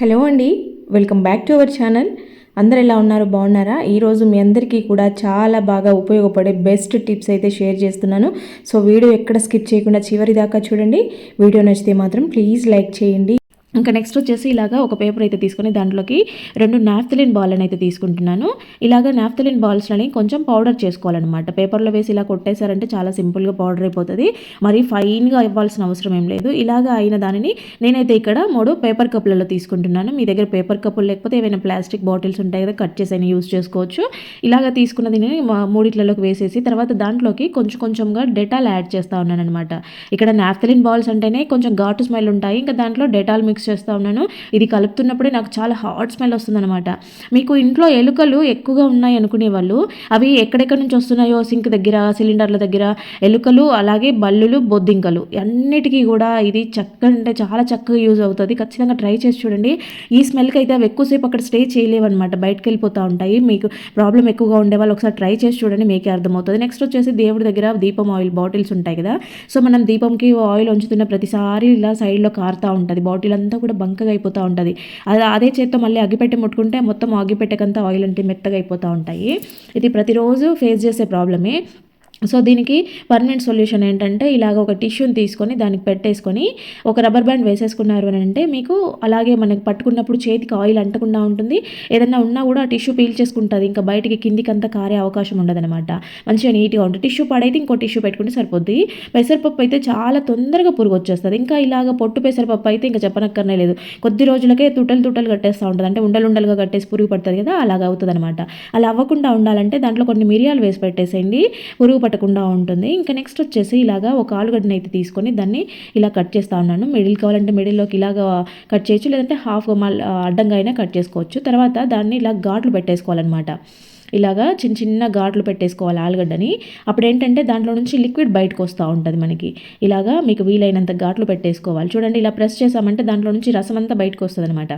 Hello అండి welcome back to our channel. అందరు ఎలా ఉన్నారు? బాగున్నారా? ఈరోజు మీ అందరికీ కూడా చాలా బాగా ఉపయోగపడే బెస్ట్ టిప్స్ అయితే షేర్ చేస్తున్నాను. సో వీడియో ఎక్కడ స్కిప్ చేయకుండా చివరి దాకా చూడండి. వీడియో నచ్చితే మాత్రం ప్లీజ్ లైక్ చేయండి. ఇంకా నెక్స్ట్ వచ్చేసి ఇలాగా ఒక పేపర్ అయితే తీసుకొని దాంట్లోకి రెండు నాఫ్తలిన్ బాల్ అయితే తీసుకుంటున్నాను. ఇలాగ నాఫ్తలిన్ బాల్స్లని కొంచెం పౌడర్ చేసుకోవాలన్నమాట. పేపర్లో వేసి ఇలా కొట్టేశారంటే చాలా సింపుల్గా పౌడర్ అయిపోతుంది. మరి ఫైన్గా ఇవ్వాల్సిన అవసరం ఏం లేదు. ఇలాగ అయిన దానిని నేనైతే ఇక్కడ మూడు పేపర్ కప్పులలో తీసుకుంటున్నాను. మీ దగ్గర పేపర్ కప్పులు లేకపోతే ఏమైనా ప్లాస్టిక్ బాటిల్స్ ఉంటాయి కదా కట్ చేసి అయినా యూస్ చేసుకోవచ్చు. ఇలాగ తీసుకున్నది మూడిట్లలోకి వేసేసి తర్వాత దాంట్లోకి కొంచెం కొంచెంగా డెటాల్ యాడ్ చేస్తూ ఉన్నాను అనమాట ఇక్కడ నాఫ్తలిన్ బాల్స్ అంటేనే కొంచెం ఘాటు స్మెల్ ఉంటాయి. ఇంకా దాంట్లో డెటాల్ మిక్స్ చేస్తూ ఉన్నాను. ఇది కలుపుతున్నప్పుడే నాకు చాలా హాట్ స్మెల్ వస్తుందన్నమాట. మీకు ఇంట్లో ఎలుకలు ఎక్కువగా ఉన్నాయి అనుకునే వాళ్ళు అవి ఎక్కడెక్కడి నుంచి వస్తున్నాయో సింక్ దగ్గర సిలిండర్ల దగ్గర ఎలుకలు అలాగే బల్లులు బొద్దింకలు. అన్నిటికీ కూడా ఇది చక్కగా అంటే చాలా చక్కగా యూజ్ అవుతుంది. ఖచ్చితంగా ట్రై చేసి చూడండి. ఈ స్మెల్కి అయితే అవి ఎక్కువసేపు అక్కడ స్టే చేయలేవన్నమాట. బయటకు వెళ్ళిపోతూ ఉంటాయి. మీకు ప్రాబ్లం ఎక్కువగా ఉండే వాళ్ళు ఒకసారి ట్రై చేసి చూడండి మీకే అర్థమవుతుంది. నెక్స్ట్ వచ్చేసి దేవుడి దగ్గర దీపం ఆయిల్ బాటిల్స్ ఉంటాయి కదా. సో మనం దీపంకి ఆయిల్ ఉంచుతున్న ప్రతిసారి ఇలా సైడ్లో కారుతూ ఉంటుంది. బాటిల్ అంతా కూడా బంకగా అయిపోతూ ఉంటుంది. అది అదే చేత్తో మళ్ళీ అగ్గిపెట్టె ముట్టుకుంటే మొత్తం అగ్గిపెట్టెకంతా ఆయిల్ అంటే మెత్తగా అయిపోతూ ఉంటాయి. ఇది ప్రతిరోజు ఫేస్ చేసే ప్రాబ్లమే సో దీనికి పర్మనెంట్ సొల్యూషన్ ఏంటంటే ఇలాగ ఒక టిష్యూని తీసుకొని దానికి పెట్టేసుకొని ఒక రబ్బర్ బ్యాండ్ వేసేసుకున్నారు అని అంటే మీకు అలాగే మనకి పట్టుకున్నప్పుడు చేతికి ఆయిల్ అంటకుండా ఉంటుంది. ఏదన్నా ఉన్నా కూడా ఆ టిష్యూ పీల్చేసుకుంటుంది. ఇంకా బయటికి కిందికంతా కారే అవకాశం ఉండదనమాట మంచిగా నీట్గా ఉంటుంది. టిష్యూ పడైతే ఇంకో టిష్యూ పెట్టుకుంటే సరిపోద్ది. పెసరపప్పు అయితే చాలా తొందరగా పురుగు వచ్చేస్తుంది. ఇంకా ఇలాగ పొట్టు పెసరపప్పు అయితే ఇంకా చెప్పనక్కర్నే లేదు. కొద్ది రోజులకే తుటలు తుటలు కట్టేస్తూ ఉంటుంది. అంటే ఉండలు ఉండలుగా కట్టేసి పురుగు పడుతుంది కదా అలాగ అవుతుంది అనమాట అలా అవ్వకుండా ఉండాలంటే దాంట్లో కొన్ని మిరియాలు వేసి పెట్టేసేయండి. పురుగు పట్టకుండా ఉంటుంది. ఇంకా నెక్స్ట్ వచ్చేసి ఇలాగా ఒక ఆలుగడ్డని అయితే తీసుకొని దాన్ని ఇలా కట్ చేస్తూ ఉన్నాను. మిడిల్ కావాలంటే మిడిల్లోకి ఇలాగా కట్ చేయొచ్చు లేదంటే హాఫ్ అడ్డంగా అయినా కట్ చేసుకోవచ్చు. తర్వాత దాన్ని ఇలా ఘాట్లు పెట్టేసుకోవాలన్నమాట. ఇలాగా చిన్న చిన్న ఘాట్లు పెట్టేసుకోవాలి ఆలుగడ్డని. అప్పుడు ఏంటంటే దాంట్లో నుంచి లిక్విడ్ బయటకు వస్తూ ఉంటుంది మనకి. ఇలాగా మీకు వీలైనంత ఘాట్లు పెట్టేసుకోవాలి. చూడండి ఇలా ప్రెస్ చేసామంటే దాంట్లో నుంచి రసం అంతా బయటకు వస్తుంది అనమాట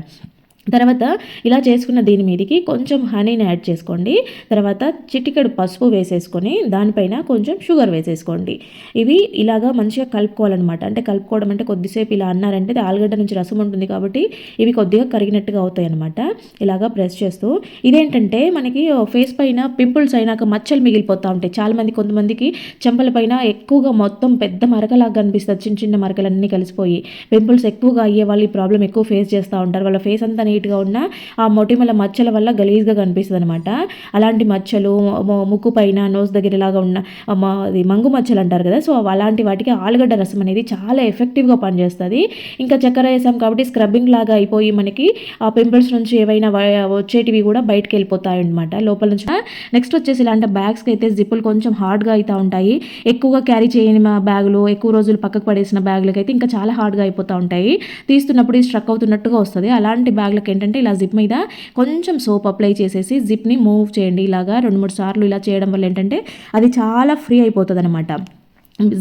తర్వాత ఇలా చేసుకున్న దీని మీదకి కొంచెం హనీని యాడ్ చేసుకోండి. తర్వాత చిటికెడు పసుపు వేసేసుకొని దానిపైన కొంచెం షుగర్ వేసేసుకోండి. ఇవి ఇలాగా మంచిగా కలుపుకోవాలన్నమాట. అంటే కలుపుకోవడం అంటే కొద్దిసేపు ఇలా అన్నారంటే ఆలుగడ్డ నుంచి రసం ఉంటుంది కాబట్టి ఇవి కొద్దిగా కరిగినట్టుగా అవుతాయి అనమాట ఇలాగా ప్రెస్ చేస్తూ ఇదేంటంటే మనకి ఫేస్ పైన పింపుల్స్ అయినాక మచ్చలు మిగిలిపోతూ ఉంటాయి. చాలామంది కొంతమందికి చెంపల పైన ఎక్కువగా మొత్తం పెద్ద మరకలాగా కనిపిస్తుంది. చిన్న చిన్న మరకలన్నీ కలిసిపోయి పింపుల్స్ ఎక్కువగా అయ్యే వాళ్ళు ఈ ప్రాబ్లం ఎక్కువ ఫేస్ చేస్తూ ఉంటారు. వాళ్ళ ఫేస్ అంతా నీట్గా ఉన్న ఆ మొటిమల మచ్చల వల్ల గలీజ్గా కనిపిస్తుంది అనమాట అలాంటి మచ్చలు ముక్కు పైన నోస్ దగ్గర ఇలాగా ఉన్న అది మంగు మచ్చలు అంటారు కదా సో అలాంటి వాటికి ఆలుగడ్డ రసం అనేది చాలా ఎఫెక్టివ్గా పనిచేస్తుంది. ఇంకా చక్కెర వేసాం కాబట్టి స్క్రబ్బింగ్ లాగా అయిపోయి మనకి ఆ పింపుల్స్ నుంచి ఏవైనా వచ్చేటివి కూడా బయటకు వెళ్ళిపోతాయి అనమాట లోపల నుంచి. నెక్స్ట్ వచ్చేసి ఇలాంటి బ్యాగ్స్కి అయితే జిప్పులు కొంచెం హార్డ్గా అవుతూ ఉంటాయి. ఎక్కువగా క్యారీ చేయని బ్యాగులు ఎక్కువ రోజులు పక్కకు పడేసిన బ్యాగులకి అయితే ఇంకా చాలా హార్డ్గా అయిపోతూ ఉంటాయి. తీస్తున్నప్పుడు స్ట్రక్ అవుతున్నట్టుగా వస్తుంది. అలాంటి బ్యాగులు వాళ్ళకి ఏంటంటే ఇలా జిప్ మీద కొంచెం సోప్ అప్లై చేసేసి జిప్ని మూవ్ చేయండి. ఇలాగా రెండు మూడు సార్లు ఇలా చేయడం వల్ల ఏంటంటే అది చాలా ఫ్రీ అయిపోతుంది అనమాట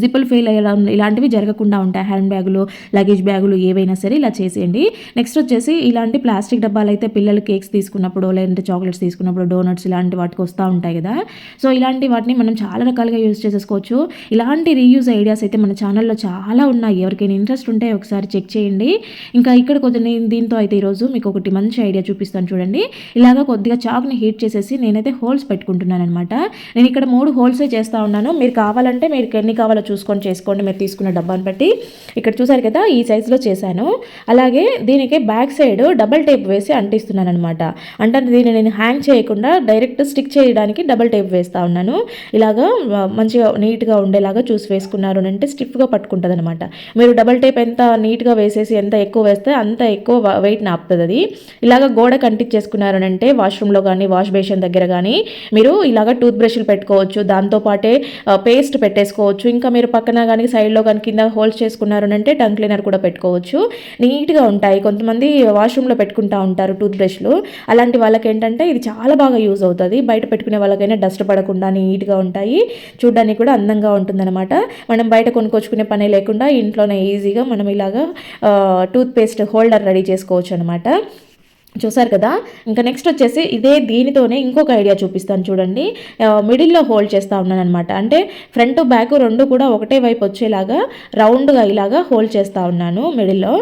జిప్పులు ఫెయిల్ అయ్యడం ఇలాంటివి జరగకుండా ఉంటాయి. హ్యాండ్ బ్యాగులు లగేజ్ బ్యాగులు ఏవైనా సరే ఇలా చేసేయండి. నెక్స్ట్ వచ్చేసి ఇలాంటి ప్లాస్టిక్ డబ్బాలు అయితే పిల్లలు కేక్స్ తీసుకున్నప్పుడు లేదంటే చాక్లెట్స్ తీసుకున్నప్పుడు డోనట్స్ ఇలాంటి వాటికి వస్తూ ఉంటాయి కదా. సో ఇలాంటి వాటిని మనం చాలా రకాలుగా యూజ్ చేసేసుకోవచ్చు. ఇలాంటి రీయూజ్ ఐడియాస్ అయితే మన ఛానల్లో చాలా ఉన్నాయి. ఎవరికైనా ఇంట్రెస్ట్ ఉంటే ఒకసారి చెక్ చేయండి. ఇంకా ఇక్కడ కొద్దిగా నేను దీంతో అయితే ఈరోజు మీకు ఒకటి మంచి ఐడియా చూపిస్తాను చూడండి. ఇలాగా కొద్దిగా చాక్ని హీట్ చేసేసి నేనైతే హోల్స్ పెట్టుకుంటున్నాను అనమాట నేను ఇక్కడ మూడు హోల్సే చేస్తూ ఉన్నాను. మీరు కావాలంటే మీరు ఎన్ని కావాలి కావాలో చూసుకొని చేసుకోండి. మీరు తీసుకున్న డబ్బాని బట్టి. ఇక్కడ చూసారు కదా ఈ సైజులో చేశాను. అలాగే దీనికి బ్యాక్ సైడ్ డబల్ టేప్ వేసి అంటిస్తున్నాను అనమాట అంటే దీన్ని నేను హ్యాంగ్ చేయకుండా డైరెక్ట్ స్టిక్ చేయడానికి డబల్ టేప్ వేస్తూ ఉన్నాను. ఇలాగా మంచిగా నీట్గా ఉండేలాగా చూసి వేసుకున్నారు అంటే స్టిఫ్గా పట్టుకుంటుంది అనమాట మీరు డబల్ టేప్ ఎంత నీట్గా వేసేసి ఎంత ఎక్కువ వేస్తే అంత ఎక్కువ వెయిట్ నాపుతుంది అది. ఇలాగ గోడ కంటించేసుకున్నారు అంటే వాష్రూమ్లో కానీ వాష్ బేషన్ దగ్గర కానీ మీరు ఇలాగ టూత్ బ్రష్లు పెట్టుకోవచ్చు. దాంతోపాటే పేస్ట్ పెట్టేసుకోవచ్చు. ఇంకా మీరు పక్కన కానీ సైడ్లో కానీ కింద హోల్స్ చేసుకున్నారు అంటే టంగ్ క్లీనర్ కూడా పెట్టుకోవచ్చు. నీట్గా ఉంటాయి. కొంతమంది వాష్రూమ్లో పెట్టుకుంటా ఉంటారు టూత్ బ్రష్లు అలాంటి వాళ్ళకి ఏంటంటే ఇది చాలా బాగా యూజ్ అవుతుంది. బయట పెట్టుకునే వాళ్ళకైనా డస్ట్ పడకుండా నీట్గా ఉంటాయి. చూడడానికి కూడా అందంగా ఉంటుందన్నమాట. మనం బయట కొనుక్కొచ్చుకునే పని లేకుండా ఇంట్లోనే ఈజీగా మనం ఇలాగా టూత్ పేస్ట్ హోల్డర్ రెడీ చేసుకోవచ్చు అనమాట చూసారు కదా? ఇంకా నెక్స్ట్ వచ్చేసి ఇదే దీనితోనే ఇంకొక ఐడియా చూపిస్తాను చూడండి. మిడిల్లో హోల్డ్ చేస్తూ ఉన్నాను అనమాట అంటే ఫ్రంట్ బ్యాక్ రెండు కూడా ఒకటే వైపు వచ్చేలాగా రౌండ్గా ఇలాగా హోల్డ్ చేస్తూ ఉన్నాను మిడిల్లో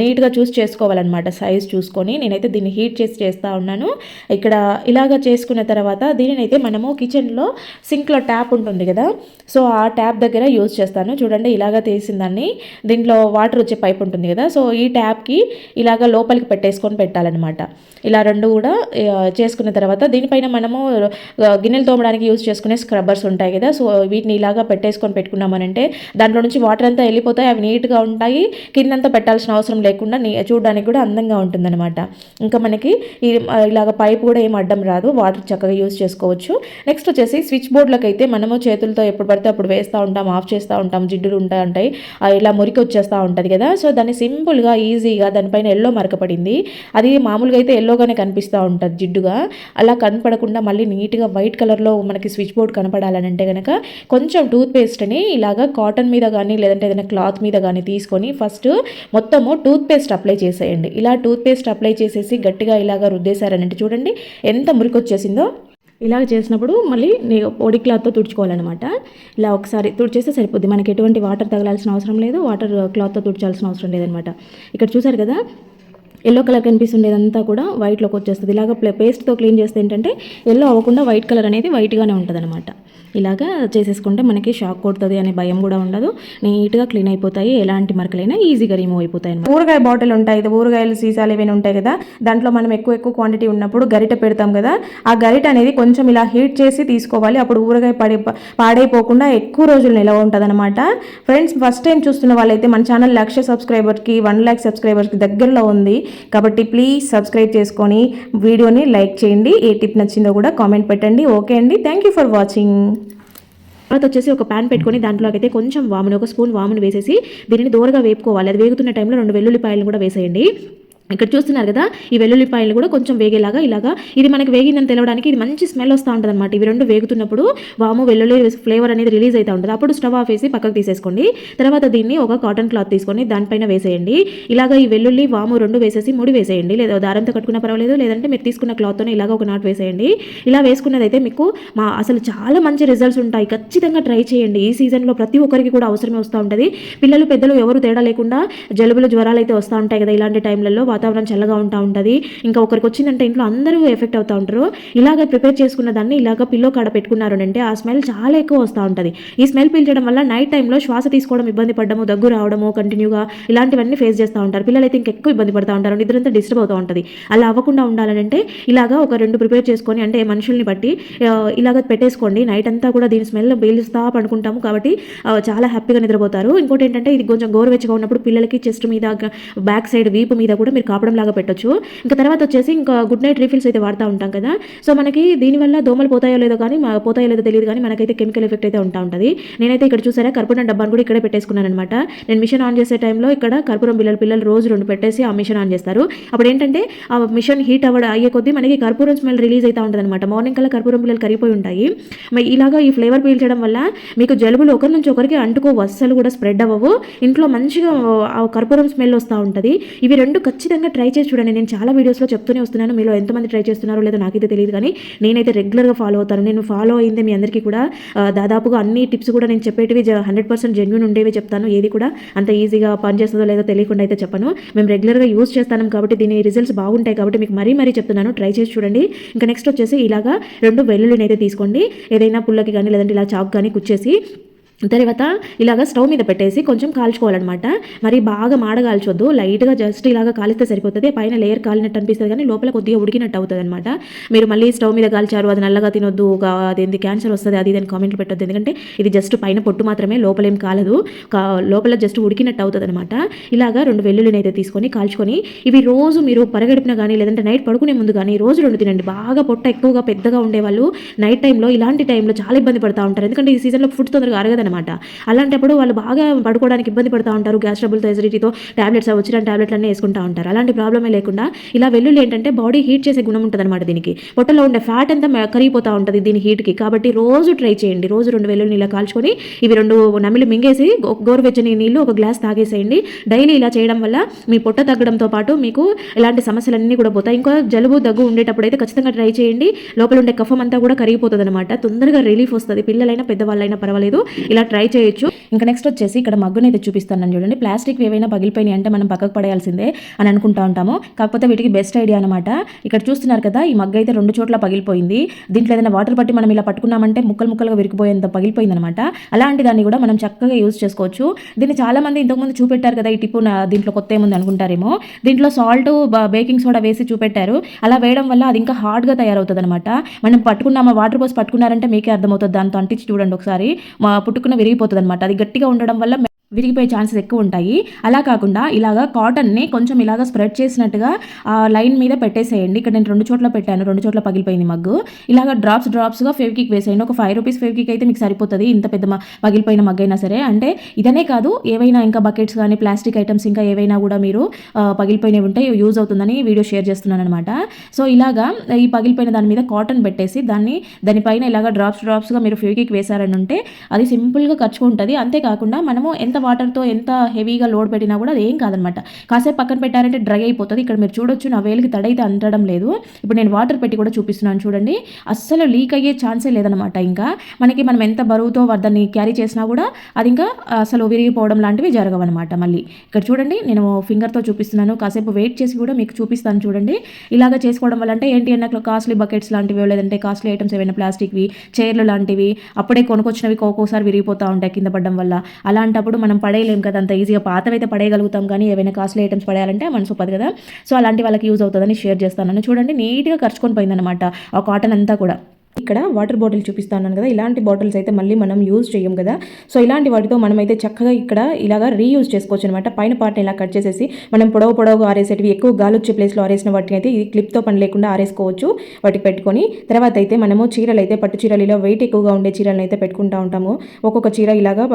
నీట్గా చూస్ చేసుకోవాలన్నమాట సైజ్ చూసుకొని. నేనైతే దీన్ని హీట్ చేసి చేస్తూ ఉన్నాను. ఇక్కడ ఇలాగ చేసుకున్న తర్వాత దీనినైతే మనము కిచెన్లో సింక్లో ట్యాప్ ఉంటుంది కదా? సో ఆ ట్యాప్ దగ్గర యూజ్ చేస్తాను. చూడండి ఇలాగ తీసిన దాన్ని దీంట్లో వాటర్ వచ్చే పైప్ ఉంటుంది కదా? సో ఈ ట్యాప్కి ఇలాగ లోపలికి పెట్టేసుకొని పెట్టాలన్నమాట ఇలా రెండు కూడా చేసుకున్న తర్వాత దీనిపైన మనము గిన్నెలు తోమడానికి యూజ్ చేసుకునే స్క్రబ్బర్స్ ఉంటాయి కదా. సో వీటిని ఇలాగా పెట్టేసుకొని పెట్టుకున్నామనంటే దాంట్లో నుంచి వాటర్ అంతా వెళ్ళిపోతాయి. అవి నీట్గా ఉంటాయి. కిందంతా పెట్టాల్సిన అవసరం లేకుండా నీ చూడడానికి కూడా అందంగా ఉంటుందన్నమాట. ఇంకా మనకి ఇలాగ పైప్ కూడా ఏం అడ్డం రాదు. వాటర్ చక్కగా యూజ్ చేసుకోవచ్చు. నెక్స్ట్ వచ్చేసి స్విచ్ బోర్డులకు అయితే మనము చేతులతో ఎప్పుడు పడితే అప్పుడు వేస్తూ ఉంటాం ఆఫ్ చేస్తూ ఉంటాం జిడ్డులు ఉంటాయి. ఉంటాయి ఇలా మురికి వచ్చేస్తూ ఉంటుంది కదా. సో దాన్ని సింపుల్గా ఈజీగా దానిపైన ఎల్లో మరకపడింది. అది మామూలుగా అయితే ఎల్లోగానే కనిపిస్తూ ఉంటుంది జిడ్డుగా. అలా కనపడకుండా మళ్ళీ నీట్గా వైట్ కలర్లో మనకి స్విచ్ బోర్డ్ కనపడాలని అంటే కనుక కొంచెం టూత్ పేస్ట్ని ఇలాగా కాటన్ మీద కానీ లేదంటే ఏదైనా క్లాత్ మీద కానీ తీసుకొని ఫస్ట్ మొత్తము టూత్ పేస్ట్ అప్లై చేసేయండి. ఇలా టూత్ పేస్ట్ అప్లై చేసేసి గట్టిగా ఇలాగా రుద్దేశారనంటే చూడండి ఎంత మురికి వచ్చేసిందో ఇలా చేసినప్పుడు మళ్ళీ నీ పొడి క్లాత్తో తుడుచుకోవాలన్నమాట. ఇలా ఒకసారి తుడిచేస్తే సరిపోద్ది. మనకి ఎటువంటి వాటర్ తగలాల్సిన అవసరం లేదు. వాటర్ క్లాత్తో తుడిచాల్సిన అవసరం లేదనమాట ఇక్కడ చూసారు కదా ఎల్లో కలర్ కనిపిస్తుండేదంతా కూడా వైట్లోకి వచ్చేస్తుంది. ఇలాగ ప్లే పేస్ట్తో క్లీన్ చేస్తే ఏంటంటే ఎల్లో అవ్వకుండా వైట్ కలర్ అనేది వైట్గానే ఉంటుంది అనమాట ఇలాగా చేసేసుకుంటే మనకి షాక్ కొడుతుంది అనే భయం కూడా ఉండదు. నీట్గా క్లీన్ అయిపోతాయి. ఎలాంటి మరకలైనా ఈజీగా రిమూవ్ అయిపోతాయి ఊరగాయ బాటిల్ ఉంటాయి కదా ఊరగాయలు సీసాలు ఏమైనా ఉంటాయి కదా దాంట్లో మనం ఎక్కువ ఎక్కువ క్వాంటిటీ ఉన్నప్పుడు గరిట పెడతాం కదా ఆ గరిట అనేది కొంచెం ఇలా హీట్ చేసి తీసుకోవాలి. అప్పుడు ఊరగాయ పడే పాడైపోకుండా ఎక్కువ రోజులు నిలవ ఉంటుంది అనమాట ఫ్రెండ్స్ ఫస్ట్ టైం చూస్తున్న వాళ్ళైతే మన ఛానల్ లక్ష సబ్స్క్రైబర్కి వన్ ల్యాక్ సబ్స్క్రైబర్స్కి దగ్గరలో ఉంది. కాబట్టి ప్లీజ్ సబ్స్క్రైబ్ చేసుకొని వీడియోని లైక్ చేయండి. ఏ టిప్ నచ్చిందో కూడా కామెంట్ పెట్టండి. ఓకే అండి. థ్యాంక్ యూ ఫర్ వాచింగ్ తర్వాత వచ్చేసి ఒక ప్యాన్ పెట్టుకొని దాంట్లోకి అయితే కొంచెం వాముని ఒక స్పూన్ వాముని వేసేసి దీనిని దూరగా వేపుకోవాలి. అది వేగుతున్న టైంలో రెండు వెల్లుల్లిపాయలు కూడా వేసేయండి. ఇక్కడ చూస్తున్నారు కదా ఈ వెల్లుల్లిపాయలు కూడా కొంచెం వేగేలాగా ఇలాగా ఇది మనకి వేగిందని తెలవడానికి ఇది మంచి స్మెల్ వస్తూ ఉంటుంది అనమాట ఇవి రెండు వేగుతున్నప్పుడు వాము వెల్లుల్లి ఫ్లేవర్ అనేది రిలీజ్ అవుతూ ఉంటుంది. అప్పుడు స్టవ్ ఆఫ్ వేసి పక్కకు తీసేసుకోండి. తర్వాత దీన్ని ఒక కాటన్ క్లాత్ తీసుకొని దానిపైన వేసేయండి. ఇలాగ ఈ వెల్లుల్లి వాము రెండు వేసేసి ముడి వేసేయండి. లేదా దారంతో కట్టుకున్న పర్వాలేదు లేదంటే మీరు తీసుకున్న క్లాత్తోనే ఇలాగ ఒక నాట్ వేసేయండి. ఇలా వేసుకున్నదైతే మీకు మా అసలు చాలా మంచి రిజల్ట్స్ ఉంటాయి. ఖచ్చితంగా ట్రై చేయండి. ఈ సీజన్లో ప్రతి ఒక్కరికి కూడా అవసరమే వస్తూ ఉంటుంది. పిల్లలు పెద్దలు ఎవరు తేడా లేకుండా జలుబులు జ్వరాలు అయితే వస్తూ ఉంటాయి కదా ఇలాంటి టైంలలో వాతావరణం చల్లగా ఉంటా ఉంటుంది. ఇంకా ఒకరికి వచ్చిందంటే ఇంట్లో అందరూ ఎఫెక్ట్ అవుతూ ఉంటారు. ఇలాగ ప్రిపేర్ చేసుకున్న దాన్ని ఇలాగ పిల్లో కాడ పెట్టుకున్నారు అంటే ఆ స్మెల్ చాలా ఎక్కువ వస్తూ ఉంటుంది. ఈ స్మెల్ పీల్చడం వల్ల నైట్ టైంలో శ్వాస తీసుకోవడం ఇబ్బంది పడడము దగ్గు రావడము కంటిన్యూగా ఇలాంటివన్నీ ఫేస్ చేస్తూ ఉంటారు. పిల్లలు అయితే ఇంకెక్కువ ఇబ్బంది పడుతూ ఉంటారు. నిద్రంతా డిస్టర్బ్ అవుతూ ఉంటుంది. అలా అవ్వకుండా ఉండాలంటే ఇలాగా ఒక రెండు ప్రిపేర్ చేసుకొని అంటే మనుషుల్ని బట్టి ఇలాగ పెట్టేసుకోండి. నైట్ అంతా కూడా దీని స్మెల్ పీలుస్తా పడుకుంటాము కాబట్టి చాలా హ్యాపీగా నిద్రపోతారు. ఇంకోటి ఏంటంటే ఇది కొంచెం గోరువెచ్చగా ఉన్నప్పుడు పిల్లలకి చెస్ట్ మీద బ్యాక్ సైడ్ వీపు మీద కూడా మీరు కాపడం లాగా పెట్టొచ్చు. ఇంకా తర్వాత వచ్చేసి ఇంకా గుడ్ నైట్ రీఫిల్స్ అయితే వాడుతూ ఉంటాం కదా. సో మనకి దీనివల్ల దోమలు పోతాయో లేదో కానీ మా- పోతాయో లేదో తెలియదు కానీ మనకైతే కెమికల్ ఎఫెక్ట్ అయితే ఉంటా ఉంటుంది. నేనైతే ఇక్కడ చూసారా కర్పూరం డబ్బాను కూడా ఇక్కడే పెట్టేసుకున్నాను అనమాట నేను మిషన్ ఆన్ చేసే టైంలో ఇక్కడ కర్పూరం పిల్లలు పిల్లలు రోజు రెండు పెట్టేసి ఆ మిషన్ ఆన్ చేస్తారు. అప్పుడు ఏంటంటే ఆ మిషన్ హీట్ అవ్వడం అయ్యే కొద్దీ మనకి కర్పూరం స్మెల్ రిలీజ్ అవుతూ ఉంటుంది అనమాట మార్నింగ్ కల్లా కర్పూరం పిల్లలు కరిగిపోయి ఉంటాయి. మరి ఇలాగా ఈ ఫ్లేవర్ పీల్చడం వల్ల మీకు జలుబులు ఒకరి నుంచి ఒకరికి అంటుకో వస్సలు కూడా స్ప్రెడ్ అవ్వవు. ఇంట్లో మంచిగా ఆ కర్పూరం స్మెల్ వస్తూ ఉంటుంది. ఇవి రెండు ఖచ్చితంగా ఖచ్చితంగా ట్రై చేసి చూడండి. నేను చాలా వీడియోస్లో చెప్తూనే వస్తున్నాను. మీలో ఎంతమంది ట్రై చేస్తున్నారో లేదో నాకైతే తెలియదు కానీ నేనైతే రెగ్యులర్గా ఫాలో అవుతాను. నేను ఫాలో అయింది మీ అందరికీ కూడా దాదాపుగా అన్ని టిప్స్ కూడా నేను చెప్పేటివి హండ్రెడ్ పర్సెంట్ జెన్యున్ ఉండేవి చెప్తాను. ఏది కూడా అంత ఈజీగా పనిచేస్తుందో లేదో తెలియకుండా అయితే చెప్పను. మేము రెగ్యులర్గా యూస్ చేస్తాను కాబట్టి దీని రిజల్ట్స్ బాగుంటాయి కాబట్టి మీకు మరీ మరీ చెప్తున్నాను. ట్రై చేసి చూడండి. ఇంకా నెక్స్ట్ వచ్చేసి ఇలాగా రెండు వెల్లుల్లిని అయితే తీసుకోండి. ఏదైనా పుల్లకి కానీ లేదంటే ఇలా చాకు కానీ కుచ్చేసి తర్వాత ఇలాగ స్టవ్ మీద పెట్టేసి కొంచెం కాల్చుకోవాలన్నమాట. మరి బాగా మాడగాల్చొద్దు. లైట్గా జస్ట్ ఇలాగ కాలిస్తే సరిపోతుంది. పైన లేయర్ కాలినట్టు అనిపిస్తుంది కానీ లోపల కొద్దిగా ఉడికినట్టు అవుతుంది అనమాట మీరు మళ్ళీ స్టవ్ మీద కాల్చారు అది నల్లగా తినొద్దు అదేంది క్యాన్సర్ వస్తుంది అది ఇది కామెంట్లు పెట్టొద్దు. ఎందుకంటే ఇది జస్ట్ పైన పొట్టు మాత్రమే లోపలేం కాలదు. కా- లోపల జస్ట్ ఉడికినట్టు అవుతుంది అనమాట ఇలాగా రెండు వెల్లుల్లిని అయితే తీసుకొని కాల్చుకొని ఇవి రోజు మీరు పరగడిపిన కానీ లేదంటే నైట్ పడుకునే ముందు కానీ రోజు రెండు తినండి. బాగా పొట్ట ఎక్కువగా పెద్దగా ఉండేవాళ్ళు నైట్ టైంలో ఇలాంటి టైంలో చాలా ఇబ్బంది పడుతూ ఉంటారు. ఎందుకంటే ఈ సీజన్లో ఫుడ్ తొందరగా అరగదనమాట అనమాట అలాంటప్పుడు వాళ్ళు బాగా పడుకోవడానికి ఇబ్బంది పడుతూ ఉంటారు గ్యాస్ ట్రబుల్తో ఎసిడిటీతో టాబ్లెట్స్ వచ్చిన టాబ్లెట్లు అన్నీ వేసుకుంటూ ఉంటారు. అలాంటి ప్రాబ్లమే లేకుండా ఇలా వెల్లుల్లి ఏంటంటే బాడీ హీట్ చేసే గుణం ఉంటుంది అనమాట దీనికి. పొట్టలో ఉండే ఫ్యాట్ అంతా కరిగిపోతూ ఉంటుంది దీని హీట్కి కాబట్టి రోజు ట్రై చేయండి. రోజు రెండు వెల్లుల్లి ఇలా కాల్చుకొని ఇవి రెండు నమిలి మింగేసి గోరువెచ్చని నీళ్ళు ఒక గ్లాస్ తాగేసేయండి. డైలీ ఇలా చేయడం వల్ల మీ పొట్ట తగ్గడంతో పాటు మీకు ఇలాంటి సమస్యలన్నీ కూడా పోతాయి. ఇంకా జలుబు దగ్గు ఉండేటప్పుడు అయితే ఖచ్చితంగా ట్రై చేయండి. లోపల ఉండే కఫం అంతా కూడా కరిగిపోతుంది అనమాట తొందరగా రిలీఫ్ వస్తుంది. పిల్లలైనా పెద్దవాళ్ళైనా పర్వాలేదు. ఇలా ట్రై చేయొచ్చు. ఇంకా నెక్స్ట్ వచ్చేసి ఇక్కడ మగ్గుని అయితే చూపిస్తాను చూడండి. ప్లాస్టిక్ ఏవైనా పగిలిపోయినాయి అంటే మనం పక్కకు పడేయాల్సిందే అని అనుకుంటా ఉంటాము. కాకపోతే వీటికి బెస్ట్ ఐడియా అనమాట ఇక్కడ చూస్తున్నారు కదా ఈ మగ్గు అయితే రెండు చోట్ల పగిలిపోయింది. దీంట్లో ఏదైనా వాటర్ పట్టి మనం ఇలా పట్టుకున్నామంటే ముక్కలు ముక్కలుగా విరిగిపోయేంత పగిలిపోయింది అనమాట అలాంటి దాన్ని కూడా మనం చక్కగా యూజ్ చేసుకోవచ్చు. దీన్ని చాలా మంది ఇంతకుముందు చూపెట్టారు కదా ఈ టిప్పు దీంట్లో కొత్త ఏముంది అనుకుంటారేమో. దీంట్లో సాల్ట్ బేకింగ్ సోడా వేసి చూపెట్టారు. అలా వేయడం వల్ల అది ఇంకా హార్డ్గా తయారవుతుంది అనమాట మనం పట్టుకున్నామా వాటర్ పోసి పట్టుకున్నారంటే మీకే అర్థమవుతుంది. దాంతో అంటించి చూడండి ఒకసారి. మా పుట్టుకున్న విరిగిపోతుంది అనమాట అది గట్టిగా ఉండడం వల్ల విరిగిపోయే ఛాన్సెస్ ఎక్కువ ఉంటాయి అలా కాకుండా ఇలాగా కాటన్ని కొంచెం ఇలాగ స్ప్రెడ్ చేసినట్టుగా ఆ లైన్ మీద పెట్టేసేయండి. ఇక్కడ నేను రెండు చోట్ల పెట్టాను. రెండు చోట్ల పగిలిపోయింది మగ్గు. ఇలాగ డ్రాప్స్ డ్రాప్స్గా ఫెవికిక్ వేసేయండి. ఒక ఫైవ్ రూపీస్ ఫెవికిక్ అయితే మీకు సరిపోతుంది. ఇంత పెద్ద పగిలిపోయిన మగ్గు అయినా సరే. అంటే ఇదనే కాదు ఏవైనా ఇంకా బకెట్స్ కానీ ప్లాస్టిక్ ఐటమ్స్ ఇంకా ఏవైనా కూడా మీరు పగిలిపోయినవి ఉంటే యూజ్ అవుతుందని వీడియో షేర్ చేస్తున్నాను అనమాట సో ఇలాగా ఈ పగిలిపోయిన దాని మీద కాటన్ పెట్టేసి దాన్ని దానిపైన ఇలాగ డ్రాప్స్ డ్రాప్స్గా మీరు ఫ్యూకిక్ వేశారని ఉంటే అది సింపుల్గా ఖర్చుకుంటుంది. అంతేకాకుండా మనము ఎంత వాటర్తో ఎంత హెవీగా లోడ్ పెట్టినా కూడా అది ఏం కాదనమాట. కాసేపు పక్కన పెట్టారంటే డ్రై అయిపోతుంది. ఇక్కడ మీరు చూడొచ్చు నా వేలికి తడైతే అంటడం లేదు. ఇప్పుడు నేను వాటర్ పెట్టి కూడా చూపిస్తున్నాను చూడండి. అస్సలు లీక్ అయ్యే ఛాన్సే లేదనమాట ఇంకా. మనకి మనం ఎంత బరువుతో దాన్ని క్యారీ చేసినా కూడా అది ఇంకా అసలు విరిగిపోవడం లాంటివి జరగవన్నమాట మళ్ళీ. ఇక్కడ చూడండి నేను ఫింగర్తో చూపిస్తున్నాను. కాసేపు వెయిట్ చేసి కూడా మీకు చూపిస్తాను చూడండి. ఇలాగ చేసుకోవడం వల్ల అంటే ఏంటి అన్న కాస్ట్లీ బకెట్స్ లాంటివి లేదంటే కాస్ట్లీ ఐటమ్స్ ఏమైనా ప్లాస్టిక్వి చైర్లు లాంటివి అప్పుడే కొనుకొచ్చినవి ఒక్కొక్కసారి విరిగిపోతూ ఉంటాయి కింద పడడం వల్ల. అలాంటప్పుడు మనం మనం పడేయలేం కదా అంత ఈజీగా పాతవైతే పడేయగలుగుతాం కానీ ఏవైనా కాస్ట్లీ ఐటమ్స్ పడేయాలంటే మనసు ఒప్పదు కదా. సో అలాంటి వాళ్ళకి యూజ్ అవుతుందని షేర్ చేస్తాను. చూడండి నీట్గా ఖర్చుకొని పోయిందనమాట ఆ కాటన్ అంతా కూడా. ఇక్కడ వాటర్ బాటిల్ చూపిస్తాను కదా. ఇలాంటి బాటిల్స్ అయితే మళ్ళీ మనం యూజ్ చేయం కదా. సో ఇలాంటి వాటితో మనమైతే చక్కగా ఇక్కడ ఇలాగా రీయూజ్ చేసుకోవచ్చు అనమాట పైన పార్ట్ని ఇలా కట్ చేసేసి మనం పొడవు పొడవుగా ఆరేసేటివి ఎక్కువ గాలి వచ్చే ప్లేస్లో ఆరేసిన వాటిని అయితే ఈ క్లిప్తో పని లేకుండా ఆరేసుకోవచ్చు. వాటికి పెట్టుకొని తర్వాత అయితే మనము చీరలు అయితే పట్టు చీరలు ఇలా వెయిట్ ఎక్కువగా ఉండే చీరలను అయితే పెట్టుకుంటా ఉంటాము. ఒక్కొక్క చీర ఇలాగా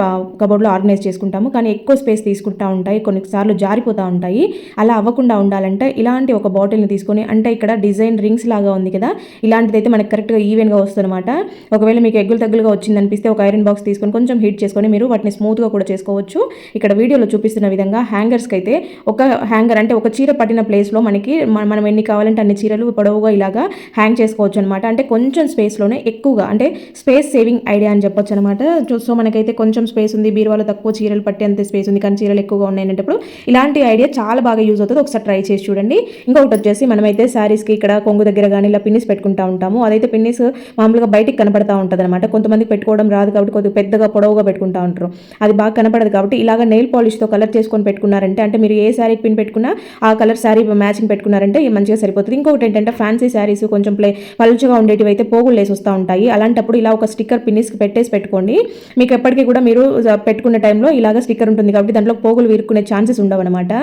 కబోర్డ్లో ఆర్గనైజ్ చేసుకుంటాము. కానీ ఎక్కువ స్పేస్ తీసుకుంటా ఉంటాయి. కొన్నిసార్లు జారిపోతూ ఉంటాయి. అలా అవ్వకుండా ఉండాలంటే ఇలాంటి ఒక బాటిల్ని తీసుకొని అంటే ఇక్కడ డిజైన్ రింగ్స్ లాగా ఉంది కదా. ఇలాంటిదైతే మనకి కరెక్ట్గా ఈవెన్గా వస్తుందన్నమాట. ఒకవేళ మీకు ఎగ్గులు తగ్గులుగా వచ్చింది అనిపిస్తే ఒక ఐరన్ బాక్స్ తీసుకొని కొంచెం హీట్ చేసుకొని మీరు వాటిని స్మూత్గా కూడా చేసుకోవచ్చు. ఇక్కడ వీడియోలో చూపిస్తున్న విధంగా హ్యాంగర్స్కి అయితే ఒక హ్యాంగర్ అంటే ఒక చీర పట్టిన ప్లేస్లో మనకి మనం ఎన్ని కావాలంటే అన్ని చీరలు పొడవుగా ఇలాగా హ్యాంగ్ చేసుకోవచ్చు అనమాట అంటే కొంచెం స్పేస్లోనే ఎక్కువగా అంటే స్పేస్ సేవింగ్ ఐడియా అని చెప్పొచ్చు అనమాట సో మనకైతే కొంచెం స్పేస్ ఉంది బీరువాలో తక్కువ చీరలు పట్టేంత స్పేస్ ఉంది కానీ చీరలు ఎక్కువగా ఉన్నాయి ఇలాంటి ఐడియా చాలా బాగా యూజ్ అవుతుంది. ఒకసారి ట్రై చేసి చూడండి. ఇంకొకటి వచ్చేసి మనమైతే శారీస్కి ఇక్కడ కొంగు దగ్గర కానీ ఇలా పిన్నిస్ పెట్టుకుంటా ఉంటాము. అదైతే పిన్నిస్ మామూలుగా బయటికి కనపడతా ఉంటుంది అనమాట కొంతమందికి పెట్టుకోవడం రాదు కాబట్టి కొద్దిగా పెద్దగా పొడవుగా పెట్టుకుంటా ఉంటారు. అది బాగా కనపడదు కాబట్టి ఇలాగ నెయిల్ పాలిష్తో కలర్ చేసుకొని పెట్టుకున్నారంటే అంటే మీరు ఏ శారీకి పిన్ పెట్టుకున్నా ఆ కలర్ శారీ మ్యాచింగ్ పెట్టుకున్నారంటే మంచిగా సరిపోతుంది. ఇంకొకటి ఏంటంటే ఫ్యాన్సీ శారీస్ కొంచెం ప్లే పలుచగా ఉండేటివి అయితే పోగులు లేసి వస్తూ ఉంటాయి. అలాంటప్పుడు ఇలా ఒక స్టిక్కర్ పిన్నిస్కి పెట్టేసి పెట్టుకోండి. మీకు ఎప్పటికీ కూడా మీరు పెట్టుకునే టైంలో ఇలాగ స్టిక్కర్ ఉంటుంది కాబట్టి దాంట్లో పోగులు వీరుకునే ఛాన్సెస్ ఉండవు అనమాట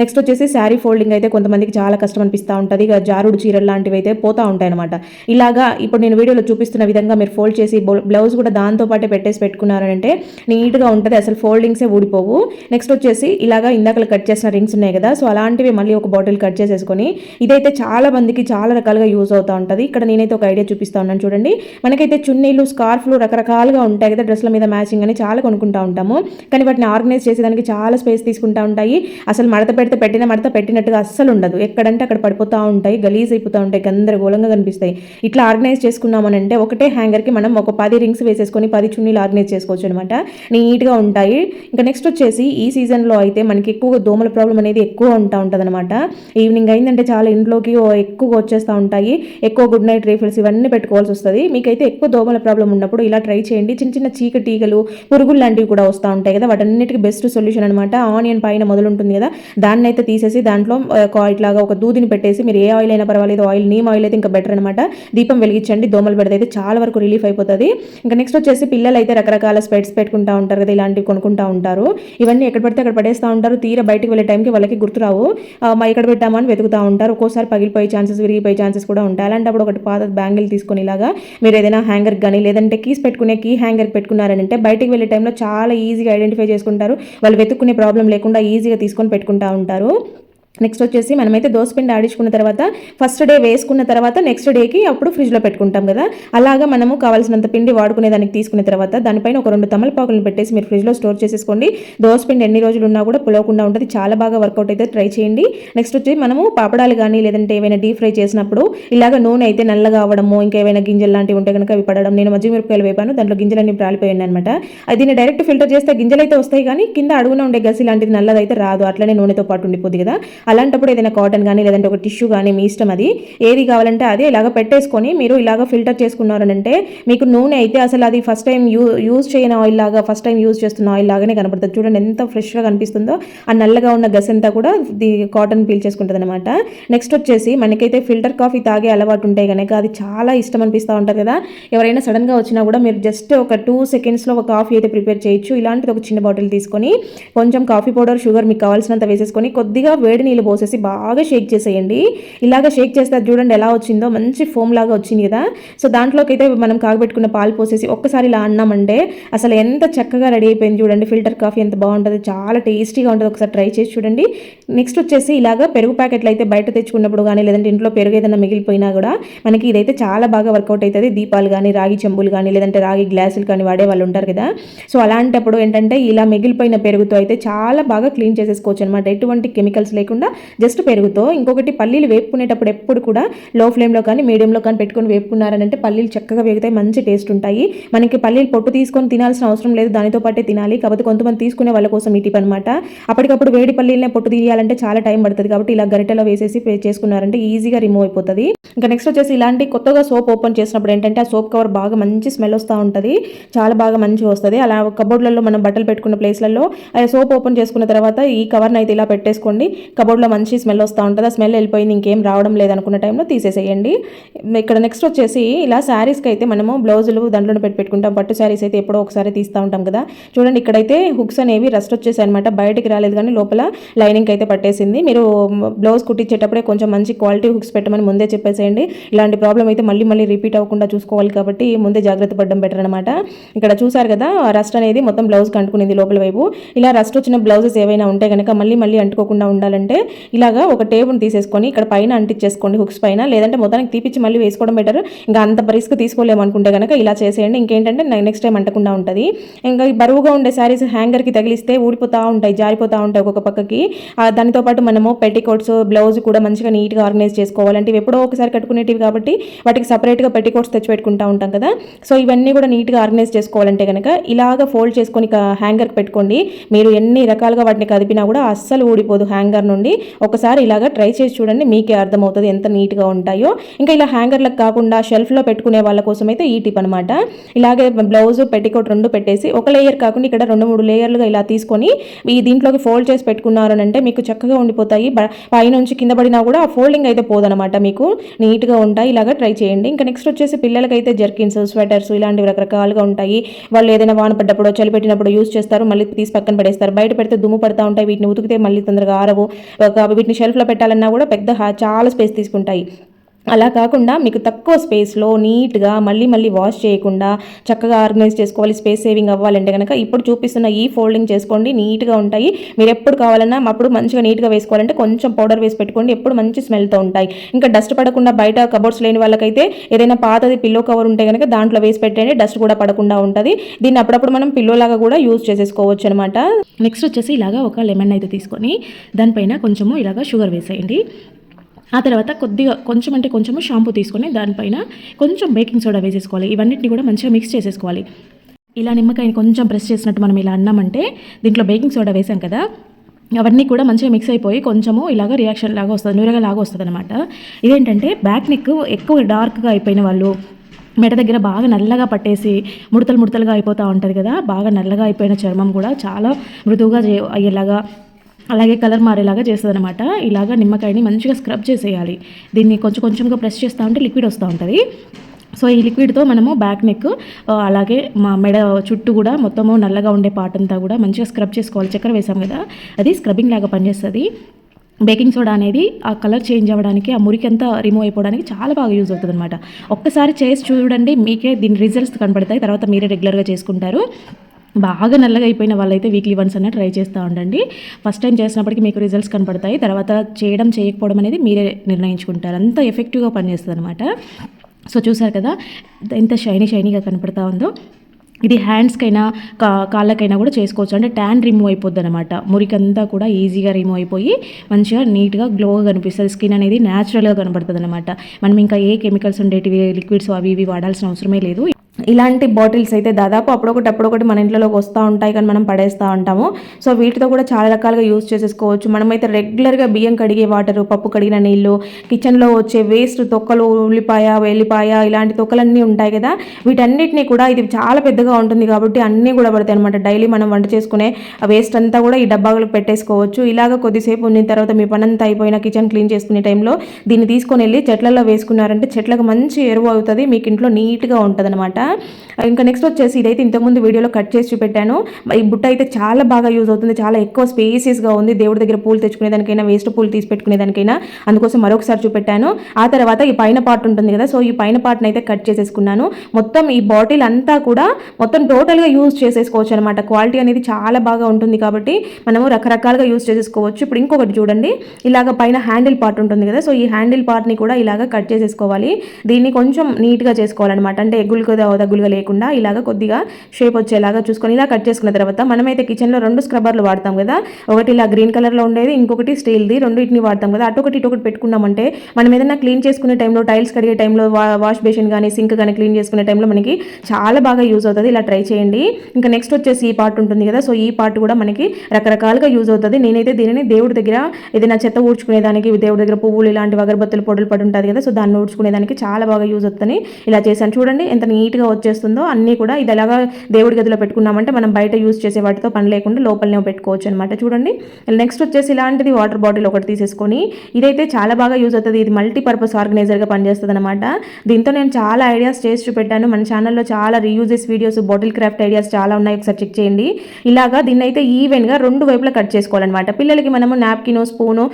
నెక్స్ట్ వచ్చేసి శారీ ఫోల్డింగ్ అయితే కొంతమందికి చాలా కష్టం అనిపిస్తూ ఉంటుంది. ఇక జారుడు చీరలు లాంటివి అయితే పోతూ ఉంటాయి అనమాట ఇలాగా ఇప్పుడు నేను వీడియోలో చూపిస్తున్న విధంగా మీరు ఫోల్డ్ చేసి బ్లౌజ్ కూడా దాంతో పాటే పెట్టేసి పెట్టుకున్నారంటే నీట్గా ఉంటుంది. అసలు ఫోల్డింగ్సే ఊడిపోవు. నెక్స్ట్ వచ్చేసి ఇలాగా ఇందాకలు కట్ చేసిన రింగ్స్ ఉన్నాయి కదా సో అలాంటివి మళ్ళీ ఒక బాటిల్ కట్ చేసేసుకొని ఇదైతే చాలా మందికి చాలా రకాలుగా యూజ్ అవుతూ ఉంటుంది. ఇక్కడ నేనైతే ఒక ఐడియా చూపిస్తా ఉన్నాను చూడండి. మనకైతే చున్నీలు స్కార్ఫ్లు రకరకాలుగా ఉంటాయి కదా డ్రెస్ల మీద మ్యాచింగ్ అని చాలా కొనుక్కుంటా ఉంటాము. కానీ వాటిని ఆర్గనైజ్ చేసేదానికి చాలా స్పేస్ తీసుకుంటా ఉంటాయి. అసలు మడత పెడితే పెట్టిన మడత పెట్టినట్టుగా అస్సలు ఉండదు. ఎక్కడంటే అక్కడ పడిపోతూ ఉంటాయి. గలీజ్ అయిపోతూ ఉంటాయి. గందరగోళంగా కనిపిస్తాయి. ఇట్లా ఆర్గనైజ్ చేసుకున్నామనంటే ఒకటే హ్యాంగర్కి మనం ఒక పది రింగ్స్ వేసేసుకొని పది చున్నీలు ఆర్గనైజ్ చేసుకోవచ్చు అనమాట నీట్గా ఉంటాయి. ఇంకా నెక్స్ట్ వచ్చేసి ఈ సీజన్లో అయితే మనకి ఎక్కువగా దోమల ప్రాబ్లం అనేది ఎక్కువ ఉంటా ఉంటుంది అనమాట ఈవినింగ్ అయిందంటే చాలా ఇంట్లోకి ఎక్కువగా వచ్చేస్తూ ఉంటాయి. ఎక్కువ గుడ్ నైట్ రీఫిల్స్ ఇవన్నీ పెట్టుకోవాల్సి వస్తుంది. మీకైతే ఎక్కువ దోమల ప్రాబ్లం ఉన్నప్పుడు ఇలా ట్రై చేయండి. చిన్న చిన్న చీక టీగలు పురుగులు లాంటివి కూడా వస్తూ ఉంటాయి కదా. వాటన్నిటికి బెస్ట్ సొల్యూషన్ అనమాట ఆనియన్ పైన మొదలు ఉంటుంది కదా. దాన్ని అయితే తీసేసి దాంట్లో ఇట్లాగా ఒక దూదిని పెట్టేసి మీరు ఏ ఆయిల్ అయినా పర్వాలేదు ఆయిల్ నీమ్ ఆయిల్ అయితే ఇంకా బెటర్ అనమాట దీపం వెలిగించండి. దోమ దోమలు పెడితే అయితే చాలా వరకు రిలీఫ్ అయిపోతుంది. ఇంకా నెక్స్ట్ వచ్చేసి పిల్లలు అయితే రకరకాల స్పెట్స్ పెట్టుకుంటా ఉంటారు కదా ఇలాంటివి కొనుక్కుంటా ఉంటారు. ఇవన్నీ ఎక్కడ పడితే అక్కడ పడేస్తూ ఉంటారు. తీర బయటకు వెళ్ళే టైంకి వాళ్ళకి గుర్తురావు. మా ఎక్కడ పెట్టామని వెతుకుతూ ఉంటారు. ఒక్కోసారి పగిలిపోయే ఛాన్సెస్ విరిగిపోయే ఛాన్సెస్ కూడా ఉంటాయి. అలాంటప్పుడు ఒకటి పాత బ్యాంగిల్ తీసుకొని ఇలాగా మీరు ఏదైనా హ్యాంగర్ కానీ లేదంటే కీస్ పెట్టుకునే కీ హ్యాంగర్ పెట్టుకున్నారని అంటే బయటకు వెళ్ళే టైంలో చాలా ఈజీగా ఐడెంటిఫై చేసుకుంటారు. వాళ్ళు వెతుక్కునే ప్రాబ్లం లేకుండా ఈజీగా తీసుకొని పెట్టుకుంటా ఉంటారు. నెక్స్ట్ వచ్చేసి మనమైతే దోసపిండి ఆడించుకున్న తర్వాత ఫస్ట్ డే వేసుకున్న తర్వాత నెక్స్ట్ డేకి అప్పుడు ఫ్రిడ్జ్లో పెట్టుకుంటాం కదా. అలాగా మనము కావాల్సినంత పిండి వాడుకునే దానికి తీసుకున్న తర్వాత దానిపైన ఒక రెండు తమలపాకులను పెట్టేసి మీరు ఫ్రిడ్జ్లో స్టోర్ చేసేసుకోండి. దోసపిండి ఎన్ని రోజులు ఉన్నా కూడా పులవకుండా ఉంటుంది. చాలా బాగా వర్కౌట్ అయితే ట్రై చేయండి. నెక్స్ట్ వచ్చి మనము పాపడాలు కానీ లేదంటే ఏమైనా డీప్ ఫ్రై చేసినప్పుడు ఇలాగ నూనె అయితే నల్లగా అవడము ఇంకా ఏమైనా గింజలు లాంటివి ఉంటే కనుక అవి పడడం. నేను మజ్జిగ మిరపకాయలు వేపాను. దాంట్లో గింజలన్నీ రాలిపోయాను అనమాట అది దీన్ని డైరెక్ట్ ఫిల్టర్ చేస్తే గింజలు అయితే వస్తాయి కానీ కింద అడుగున ఉండే గసి లాంటిది నల్లదైతే రాదు. అట్లనే నూనెతో పాటు ఉండిపోద్ది కదా. అలాంటప్పుడు ఏదైనా కాటన్ కానీ లేదంటే ఒక టిష్యూ కానీ మీ ఇష్టం అది ఏది కావాలంటే అది ఇలాగ పెట్టేసుకొని మీరు ఇలాగ ఫిల్టర్ చేసుకున్నారనంటే మీకు నూనె అయితే అసలు అది ఫస్ట్ టైం యూ యూజ్ చేయని ఆయిల్ లాగా ఫస్ట్ టైం యూజ్ చేస్తున్న ఆయిల్ లాగానే కనపడుతుంది. చూడండి ఎంత ఫ్రెష్గా కనిపిస్తుందో. ఆ నల్లగా ఉన్న గస్ అంతా కూడా ది కాటన్ పీల్ చేసుకుంటుంది అనమాట నెక్స్ట్ వచ్చేసి మనకైతే ఫిల్టర్ కాఫీ తాగే అలవాటు ఉంటే కనుక అది చాలా ఇష్టం అనిపిస్తూ ఉంటుంది కదా. ఎవరైనా సడన్గా వచ్చినా కూడా మీరు జస్ట్ ఒక టూ సెకండ్స్లో ఒక కాఫీ అయితే ప్రిపేర్ చేయొచ్చు. ఇలాంటిది ఒక చిన్న బాటిల్ తీసుకొని కొంచెం కాఫీ పౌడర్ షుగర్ మీకు కావాల్సినంత వేసేసుకొని కొద్దిగా వేడిని నీళ్ళు పోసేసి బాగా షేక్ చేసేయండి. ఇలాగ షేక్ చేస్తే చూడండి ఎలా వచ్చిందో మంచి ఫోమ్ లాగా వచ్చింది కదా. సో దాంట్లోకి అయితే మనం కాగబెట్టుకున్న పాలు పోసేసి ఒక్కసారి ఇలా అన్నామంటే అసలు ఎంత చక్కగా రెడీ అయిపోయింది చూడండి. ఫిల్టర్ కాఫీ ఎంత బాగుంటుంది చాలా టేస్టీగా ఉంటుంది. ఒకసారి ట్రై చేసి చూడండి. నెక్స్ట్ వచ్చేసి ఇలాగ పెరుగు ప్యాకెట్లు అయితే బయట తెచ్చుకున్నప్పుడు కానీ లేదంటే ఇంట్లో పెరుగు ఏదైనా మిగిలిపోయినా కూడా మనకి ఇదైతే చాలా బాగా వర్కౌట్ అవుతుంది దీపాలు కానీ రాగి చెంబులు కానీ లేదంటే రాగి గ్లాసులు కానీ వాడే వాళ్ళు ఉంటారు కదా. సో అలాంటప్పుడు ఏంటంటే ఇలా మిగిలిపోయిన పెరుగుతో అయితే చాలా బాగా క్లీన్ చేసేసుకోవచ్చు అనమాట ఎటువంటి కెమికల్స్ లేకుండా జస్ట్ పెరుగుతో ఇంకొకటి పల్లీలు వేపుకునేటప్పుడు ఎప్పుడు కూడా లో ఫ్లేమ్లో కానీ మీడియంలో కానీ పెట్టుకొని వేపుకున్నారనంటే పల్లీలు చక్కగా వేగుతాయి మంచి టేస్ట్ ఉంటాయి. మనకి పల్లీలు పొట్టు తీసుకొని తినాల్సిన అవసరం లేదు దానితో పాటే తినాలి. కాకపోతే కొంతమంది తీసుకునే వాళ్ళ కోసం ఈ టిప్ అనమాట అప్పటికప్పుడు వేడి పల్లీలనే పొట్టు తీయాలంటే చాలా టైం పడుతుంది కాబట్టి ఇలా గరిటెలో వేసేసి చేసుకున్నారంటే ఈజీగా రిమూవ్ అయిపోతుంది. ఇంకా నెక్స్ట్ వచ్చేసి ఇలాంటి కొత్తగా సోప్ ఓపెన్ చేసినప్పుడు ఏంటంటే ఆ సోప్ కవర్ బాగా మంచి స్మెల్ వస్తూ ఉంటుంది. చాలా బాగా మంచిగా వస్తుంది. అలా కబోర్డ్లలో మనం బట్టలు పెట్టుకున్న ప్లేస్లలో సోప్ ఓపెన్ చేసుకున్న తర్వాత ఈ కవర్ని అయితే ఇలా పెట్టేసుకోండి. కబోర్డ్లో మంచి స్మెల్ వస్తూ ఉంటుంది. ఆ స్మెల్ వెళ్ళిపోయింది. ఇంకేం రావడం లేదనుకున్న టైంలో తీసేసేయండి. ఇక్కడ నెక్స్ట్ వచ్చేసి ఇలా శారీస్కి అయితే మనము బ్లౌజులు దాంట్లో పెట్టి పెట్టుకుంటాం. పట్టు శారీస్ అయితే ఎప్పుడో ఒకసారి తీస్తూ ఉంటాం కదా. చూడండి ఇక్కడైతే హుక్స్ అనేవి రస్ట్ వచ్చేసాయి అనమాట బయటికి రాలేదు కానీ లోపల లైనింగ్ అయితే పట్టేసింది. మీరు బ్లౌజ్ కుట్టించేటప్పుడే కొంచెం మంచి క్వాలిటీ హుక్స్ పెట్టమని ముందే చెప్పేసేయండి. ఇలాంటి ప్రాబ్లం అయితే మళ్ళీ మళ్ళీ రిపీట్ అవ్వకుండా చూసుకోవాలి కాబట్టి ముందే జాగ్రత్త పడడం బెటర్ అనమాట ఇక్కడ చూసారు కదా రస్ట్ అనేది మొత్తం బ్లౌజ్ అంటుకునింది లోపల వైపు. ఇలా రస్ట్ వచ్చిన బ్లౌజెస్ ఏవైనా ఉంటే కనుక మళ్ళీ మళ్ళీ అంటుకోకుండా ఉండాలంటే ఇలాగా ఒక టేబుల్ తీసేసుకొని ఇక్కడ పైన అంటించేసుకోండి హుక్స్ పైన. లేదంటే మొత్తానికి తీపిచ్చి మళ్ళీ వేసుకోవడం బెటర్. ఇంకా అంత రిస్క్ తీసుకోలేము అనుకుంటే కనుక ఇలా చేసేయండి. ఇంకేంటంటే నెక్స్ట్ టైం అంటకుండా ఉంటుంది. ఇంకా బరువుగా ఉండే శారీస్ హ్యాంగర్కి తగిలిస్తే ఊడిపోతూ ఉంటాయి జారిపోతూ ఉంటాయి ఒక్కొక్క పక్కకి. దానితో పాటు మనము పెట్టికోట్స్ బ్లౌజ్ కూడా మంచిగా నీట్గా ఆర్గనైజ్ చేసుకోవాలంటే ఇవి ఎప్పుడో ఒకసారి కట్టుకునేటివి కాబట్టి వాటికి సపరేట్గా పెట్టికోట్స్ తెచ్చిపెట్టుకుంటూ ఉంటాం కదా. సో ఇవన్నీ కూడా నీట్గా ఆర్గనైజ్ చేసుకోవాలంటే కనుక ఇలాగ ఫోల్డ్ చేసుకొని హ్యాంగర్కి పెట్టుకోండి. మీరు ఎన్ని రకాలుగా వాటిని కదిపినా కూడా అస్సలు ఊడిపోదు హ్యాంగర్ నుండి. ఒకసారి ఇలాగ ట్రై చేసి చూడండి. మీకే అర్థమవుతుంది ఎంత నీట్గా ఉంటాయో. ఇంకా ఇలా హ్యాంగర్లకు కాకుండా షెల్ఫ్లో పెట్టుకునే వాళ్ళ కోసం అయితే ఈ టిప్ అనమాట ఇలాగే బ్లౌజ్ పెట్టికోట్ రెండు పెట్టేసి ఒక లేయర్ కాకుండా ఇక్కడ రెండు మూడు లేయర్లుగా ఇలా తీసుకొని ఈ దీంట్లోకి ఫోల్డ్ చేసి పెట్టుకున్నారు అంటే మీకు చక్కగా ఉండిపోతాయి. పైనుంచి కింద పడినా కూడా ఆ ఫోల్డింగ్ అయితే పోదనమాట మీకు. నీట్గా ఉంటాయి. ఇలాగ ట్రై చేయండి. ఇంకా నెక్స్ట్ వచ్చేసి పిల్లలకైతే జర్కిన్స్ స్వెటర్స్ ఇలాంటివి రకరకాలుగా ఉంటాయి. వాళ్ళు ఏదైనా వాన పడ్డప్పుడు చలి పెట్టినప్పుడు యూస్ చేస్తారు. మళ్ళీ తీసి పక్కన పడేస్తారు. బయట పెడితే దుమ్ము పడతా ఉంటాయి. వీటిని ఉతికితే మళ్ళీ తొందరగా ఆరవు. వీటిని షెల్ఫ్లో పెట్టాలన్నా కూడా పెద్ద చాలా స్పేస్ తీసుకుంటాయి. అలా కాకుండా మీకు తక్కువ స్పేస్లో నీట్గా మళ్ళీ మళ్ళీ వాష్ చేయకుండా చక్కగా ఆర్గనైజ్ చేసుకోవాలి స్పేస్ సేవింగ్ అవ్వాలంటే కనుక ఇప్పుడు చూపిస్తున్న ఈ ఫోల్డింగ్ చేసుకోండి నీట్గా ఉంటాయి. మీరు ఎప్పుడు కావాలన్నా అప్పుడు మంచిగా నీట్గా వేసుకోవాలంటే కొంచెం పౌడర్ వేసి పెట్టుకోండి ఎప్పుడు మంచి స్మెల్తో ఉంటాయి. ఇంకా డస్ట్ పడకుండా బయట కబోర్డ్స్ లేని వాళ్ళకైతే ఏదైనా పాతది పిల్లో కవర్ ఉంటే కనుక దాంట్లో వేసి పెట్టండి డస్ట్ కూడా పడకుండా ఉంటుంది. దీన్ని అప్పుడప్పుడు మనం పిల్లోలాగా కూడా యూజ్ చేసేసుకోవచ్చు అనమాట నెక్స్ట్ వచ్చేసి ఇలాగా ఒక లెమన్ అయితే తీసుకొని దానిపైన కొంచెము ఇలాగా షుగర్ వేసేయండి. ఆ తర్వాత కొద్దిగా కొంచెం అంటే కొంచెము షాంపూ తీసుకొని దానిపైన కొంచెం బేకింగ్ సోడా వేసేసుకోవాలి. ఇవన్నిటిని కూడా మంచిగా మిక్స్ చేసేసుకోవాలి. ఇలా నిమ్మకాయని కొంచెం ప్రెస్ చేసినట్టు మనం ఇలా అన్నామంటే దీంట్లో బేకింగ్ సోడా వేసాం కదా అవన్నీ కూడా మంచిగా మిక్స్ అయిపోయి కొంచెము ఇలాగ రియాక్షన్ లాగా వస్తుంది నూరగా లాగా వస్తుంది అనమాట ఇదేంటంటే బ్యాక్ నెక్ ఎక్కువ డార్క్గా అయిపోయిన వాళ్ళు మెడ దగ్గర బాగా నల్లగా పట్టేసి ముడతలు ముడతలుగా అయిపోతూ ఉంటుంది కదా బాగా నల్లగా అయిపోయిన చర్మం కూడా చాలా మృదువుగా అయ్యేలాగా అలాగే కలర్ మారేలాగా చేస్తుంది అనమాట ఇలాగ నిమ్మకాయని మంచిగా స్క్రబ్ చేసేయాలి. దీన్ని కొంచెం కొంచెంగా ప్రెస్ చేస్తూ ఉంటే లిక్విడ్ వస్తూ ఉంటుంది. సో ఈ లిక్విడ్తో మనము బ్యాక్ నెక్ అలాగే మా మెడ చుట్టూ కూడా మొత్తము నల్లగా ఉండే పార్ట్ అంతా కూడా మంచిగా స్క్రబ్ చేసుకోవాలి. చక్కెర వేసాం కదా అది స్క్రబ్బింగ్ లాగా పనిచేస్తుంది. బేకింగ్ సోడా అనేది ఆ కలర్ చేంజ్ అవ్వడానికి ఆ మురికి అంతా రిమూవ్ అయిపోవడానికి చాలా బాగా యూజ్ అవుతుంది అనమాట ఒక్కసారి చేసి చూడండి మీకే దీని రిజల్ట్స్ కనబడతాయి తర్వాత మీరే రెగ్యులర్గా చేసుకుంటారు. బాగా నల్లగా అయిపోయిన వాళ్ళైతే వీక్లీ వన్స్ అన్న ట్రై చేస్తూ ఉండండి. ఫస్ట్ టైం చేసినప్పటికీ మీకు రిజల్ట్స్ కనపడతాయి. తర్వాత చేయడం చేయకపోవడం అనేది మీరే నిర్ణయించుకుంటారు. అంత ఎఫెక్టివ్గా పనిచేస్తుంది అనమాట సో చూసారు కదా ఎంత షైనీ షైనీగా కనపడతా ఉందో. ఇది హ్యాండ్స్కైనా కా కాళ్ళకైనా కూడా చేసుకోవచ్చు. అంటే ట్యాన్ రిమూవ్ అయిపోద్ది అనమాట మురికంతా కూడా ఈజీగా రిమూవ్ అయిపోయి మంచిగా నీట్గా గ్లోగా కనిపిస్తుంది. స్కిన్ అనేది న్యాచురల్గా కనబడుతుంది అనమాట మనం ఇంకా ఏ కెమికల్స్ ఉండేటివి లిక్విడ్స్ అవి ఇవి వాడాల్సిన అవసరమే లేదు. ఇలాంటి బాటిల్స్ అయితే దాదాపు అప్పుడొకటి అప్పుడొకటి మన ఇంట్లోకి వస్తూ ఉంటాయి కానీ మనం పడేస్తూ ఉంటాము. సో వీటితో కూడా చాలా రకాలుగా యూజ్ చేసేసుకోవచ్చు. మనమైతే రెగ్యులర్గా బియ్యం కడిగే వాటర్ పప్పు కడిగిన నీళ్ళు కిచెన్లో వచ్చే వేస్ట్ తొక్కలు ఉల్లిపాయ వెల్లిపాయ ఇలాంటి తొక్కలన్నీ ఉంటాయి కదా. వీటన్నిటిని కూడా ఇది చాలా పెద్దగా ఉంటుంది కాబట్టి అన్నీ కూడా పడతాయి అనమాట డైలీ మనం వంట చేసుకునే వేస్ట్ అంతా కూడా ఈ డబ్బాలకు పెట్టేసుకోవచ్చు. ఇలాగ కొద్దిసేపు ఉన్న తర్వాత మీ పనంతా అయిపోయిన కిచెన్ క్లీన్ చేసుకునే టైంలో దీన్ని తీసుకొని వెళ్ళి చెట్లలో వేసుకున్నారంటే చెట్లకు మంచి ఎరువు అవుతుంది మీకు ఇంట్లో నీట్గా ఉంటుంది ఇంకా నెక్స్ట్ వచ్చేసి ఇదైతే ఇంతకుముందు వీడియోలో కట్ చేసి చూపెట్టాను. ఈ బుట్ట అయితే చాలా బాగా యూజ్ అవుతుంది. చాలా ఎక్కువ స్పేసియస్గా ఉంది. దేవుడి దగ్గర పూలు తెచ్చుకునేదానికైనా వేస్ట్ పూలు తీసి పెట్టుకునేదానికైనా. అందుకోసం మరొకసారి చూపెట్టాను. ఆ తర్వాత ఈ పైన పార్ట్ ఉంటుంది కదా. సో ఈ పైన పార్ట్ని అయితే కట్ చేసేసుకున్నాను. మొత్తం ఈ బాటిల్ అంతా కూడా మొత్తం టోటల్గా యూజ్ చేసేసుకోవచ్చు అనమాట. క్వాలిటీ అనేది చాలా బాగా ఉంటుంది కాబట్టి మనము రకరకాలుగా యూజ్ చేసేసుకోవచ్చు. ఇప్పుడు ఇంకొకటి చూడండి. ఇలాగ పైన హ్యాండిల్ పార్ట్ ఉంటుంది కదా. సో ఈ హ్యాండిల్ పార్ట్ని కూడా ఇలాగ కట్ చేసేసుకోవాలి. దీన్ని కొంచెం నీట్గా చేసుకోవాలన్నమాట. అంటే ఎగ్గులు కదా దగ్గులుగా లేకుండా ఇలాగ కొద్దిగా షేప్ వచ్చేలాగా చూసుకొని ఇలా కట్ చేసుకున్న తర్వాత మనమైతే కిచెన్లో రెండు స్క్రబ్బర్లు వాడతాం కదా. ఒకటి ఇలా గ్రీన్ కలర్లో ఉండేది ఇంకొకటి స్టీల్ది రెండు ఇటుని వాడతాం కదా. అటు ఒకటి ఇటు ఒకటి పెట్టుకున్నామంటే మనం ఏదైనా క్లీన్ చేసుకునే టైంలో టైల్స్ కడిగే టైంలో వాష్ బేసిన్ కానీ సింక్ కానీ క్లీన్ చేసుకునే టైంలో మనకి చాలా బాగా యూజ్ అవుతుంది. ఇలా ట్రై చేయండి. ఇంకా నెక్స్ట్ వచ్చేసి ఈ పార్ట్ ఉంటుంది కదా. సో ఈ పార్ట్ కూడా మనకి రకరకాలుగా యూజ్ అవుతుంది. నేనైతే దీనిని దేవుడి దగ్గర ఏదైనా చెత్త ఊడ్చుకునేదానికి దేవుడి దగ్గర పువ్వులు ఇలాంటి అగరబత్తులు పొడులు పడి ఉంటుంది కదా. సో దాన్ని ఊడ్చుకునేదానికి చాలా బాగా యూజ్ అవుతుంది ఇలా చేశాను. చూడండి ఎంత నీట్గా వచ్చేస్తుందో అన్నీ కూడా ఇది ఎలాగా దేవుడి గదిలో పెట్టుకున్నామంటే మనం బయట యూజ్ చేసే వాటితో పని లేకుండా లోపలనే పెట్టుకోవచ్చు అనమాట చూడండి నెక్స్ట్ వచ్చేసి ఇలాంటిది వాటర్ బాటిల్ ఒకటి తీసేసుకొని ఇదైతే చాలా బాగా యూజ్ అవుతుంది. ఇది మల్టీపర్పస్ ఆర్గనైజర్గా పనిచేస్తుంది అనమాట దీంతో నేను చాలా ఐడియాస్ చేసి చూపెట్టాను. మన ఛానల్లో చాలా reuses videos bottle craft ideas చాలా ఉన్నాయి. ఒకసారి చెక్ చేయండి. ఇలాగా దీన్ని అయితే ఈవెన్గా రెండు వైపులా కట్ చేసుకోవాలన్నమాట. పిల్లలకి మనము నాప్కిన్ స్పూను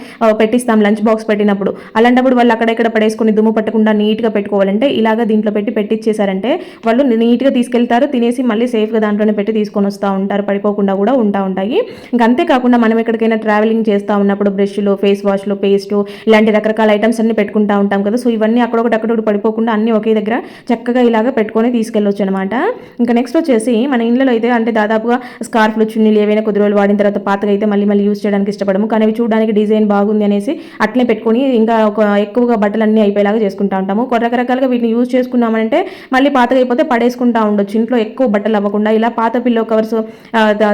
పెట్టిస్తాం. లంచ్ బాక్స్ పెట్టినప్పుడు. అలాంటప్పుడు వాళ్ళు అక్కడెక్కడ పడేసుకొని దుమ్ము పట్టకుండా నీట్గా పెట్టుకోవాలంటే ఇలాగా దీంట్లో పెట్టి పెట్టిచ్చేసారంటే వాళ్ళు నీట్గా తీసుకెళ్తారు తినేసి మళ్ళీ సేఫ్గా దాంట్లోనే పెట్టి తీసుకొని వస్తూ ఉంటారు పడిపోకుండా కూడా ఉంటా ఉంటాయి. ఇంకా అంతేకాకుండా మనం ఎక్కడికైనా ట్రావెలింగ్ చేస్తూ ఉన్నప్పుడు బ్రష్లు ఫేస్ వాష్లు పేస్ట్ ఇలాంటి రకరకాల ఐటమ్స్ అన్ని పెట్టుకుంటా ఉంటాం కదా. సో ఇవన్నీ అక్కడొకటి అక్కడొకటి పడిపోకుండా అన్నీ ఒకే దగ్గర చక్కగా ఇలాగ పెట్టుకొని తీసుకెళ్ళొచ్చు అనమాట ఇంకా నెక్స్ట్ వచ్చేసి మన ఇంట్లో అయితే అంటే దాదాపుగా స్కార్ఫ్లు చున్నీలు ఏవైనా కొద్ది రోజులు వాడిన తర్వాత పాతగా అయితే మళ్ళీ మళ్ళీ యూజ్ చేయడానికి ఇష్టపడము. కానీ అవి చూడడానికి డిజైన్ బాగుంది అనేసి అట్లే పెట్టుకొని ఇంకా ఒక ఎక్కువగా బట్టలు అన్నీ అయిపోయేలాగా చేసుకుంటా ఉంటాము. కొన్ని రకరకాలుగా వీటిని యూజ్ చేసుకున్నామంటే మళ్ళీ పాతగా లేకపోతే పడేసుకుంటా ఉండొచ్చు. ఇంట్లో ఎక్కువ బట్టలు అవ్వకుండా ఇలా పాత పిల్లో కవర్స్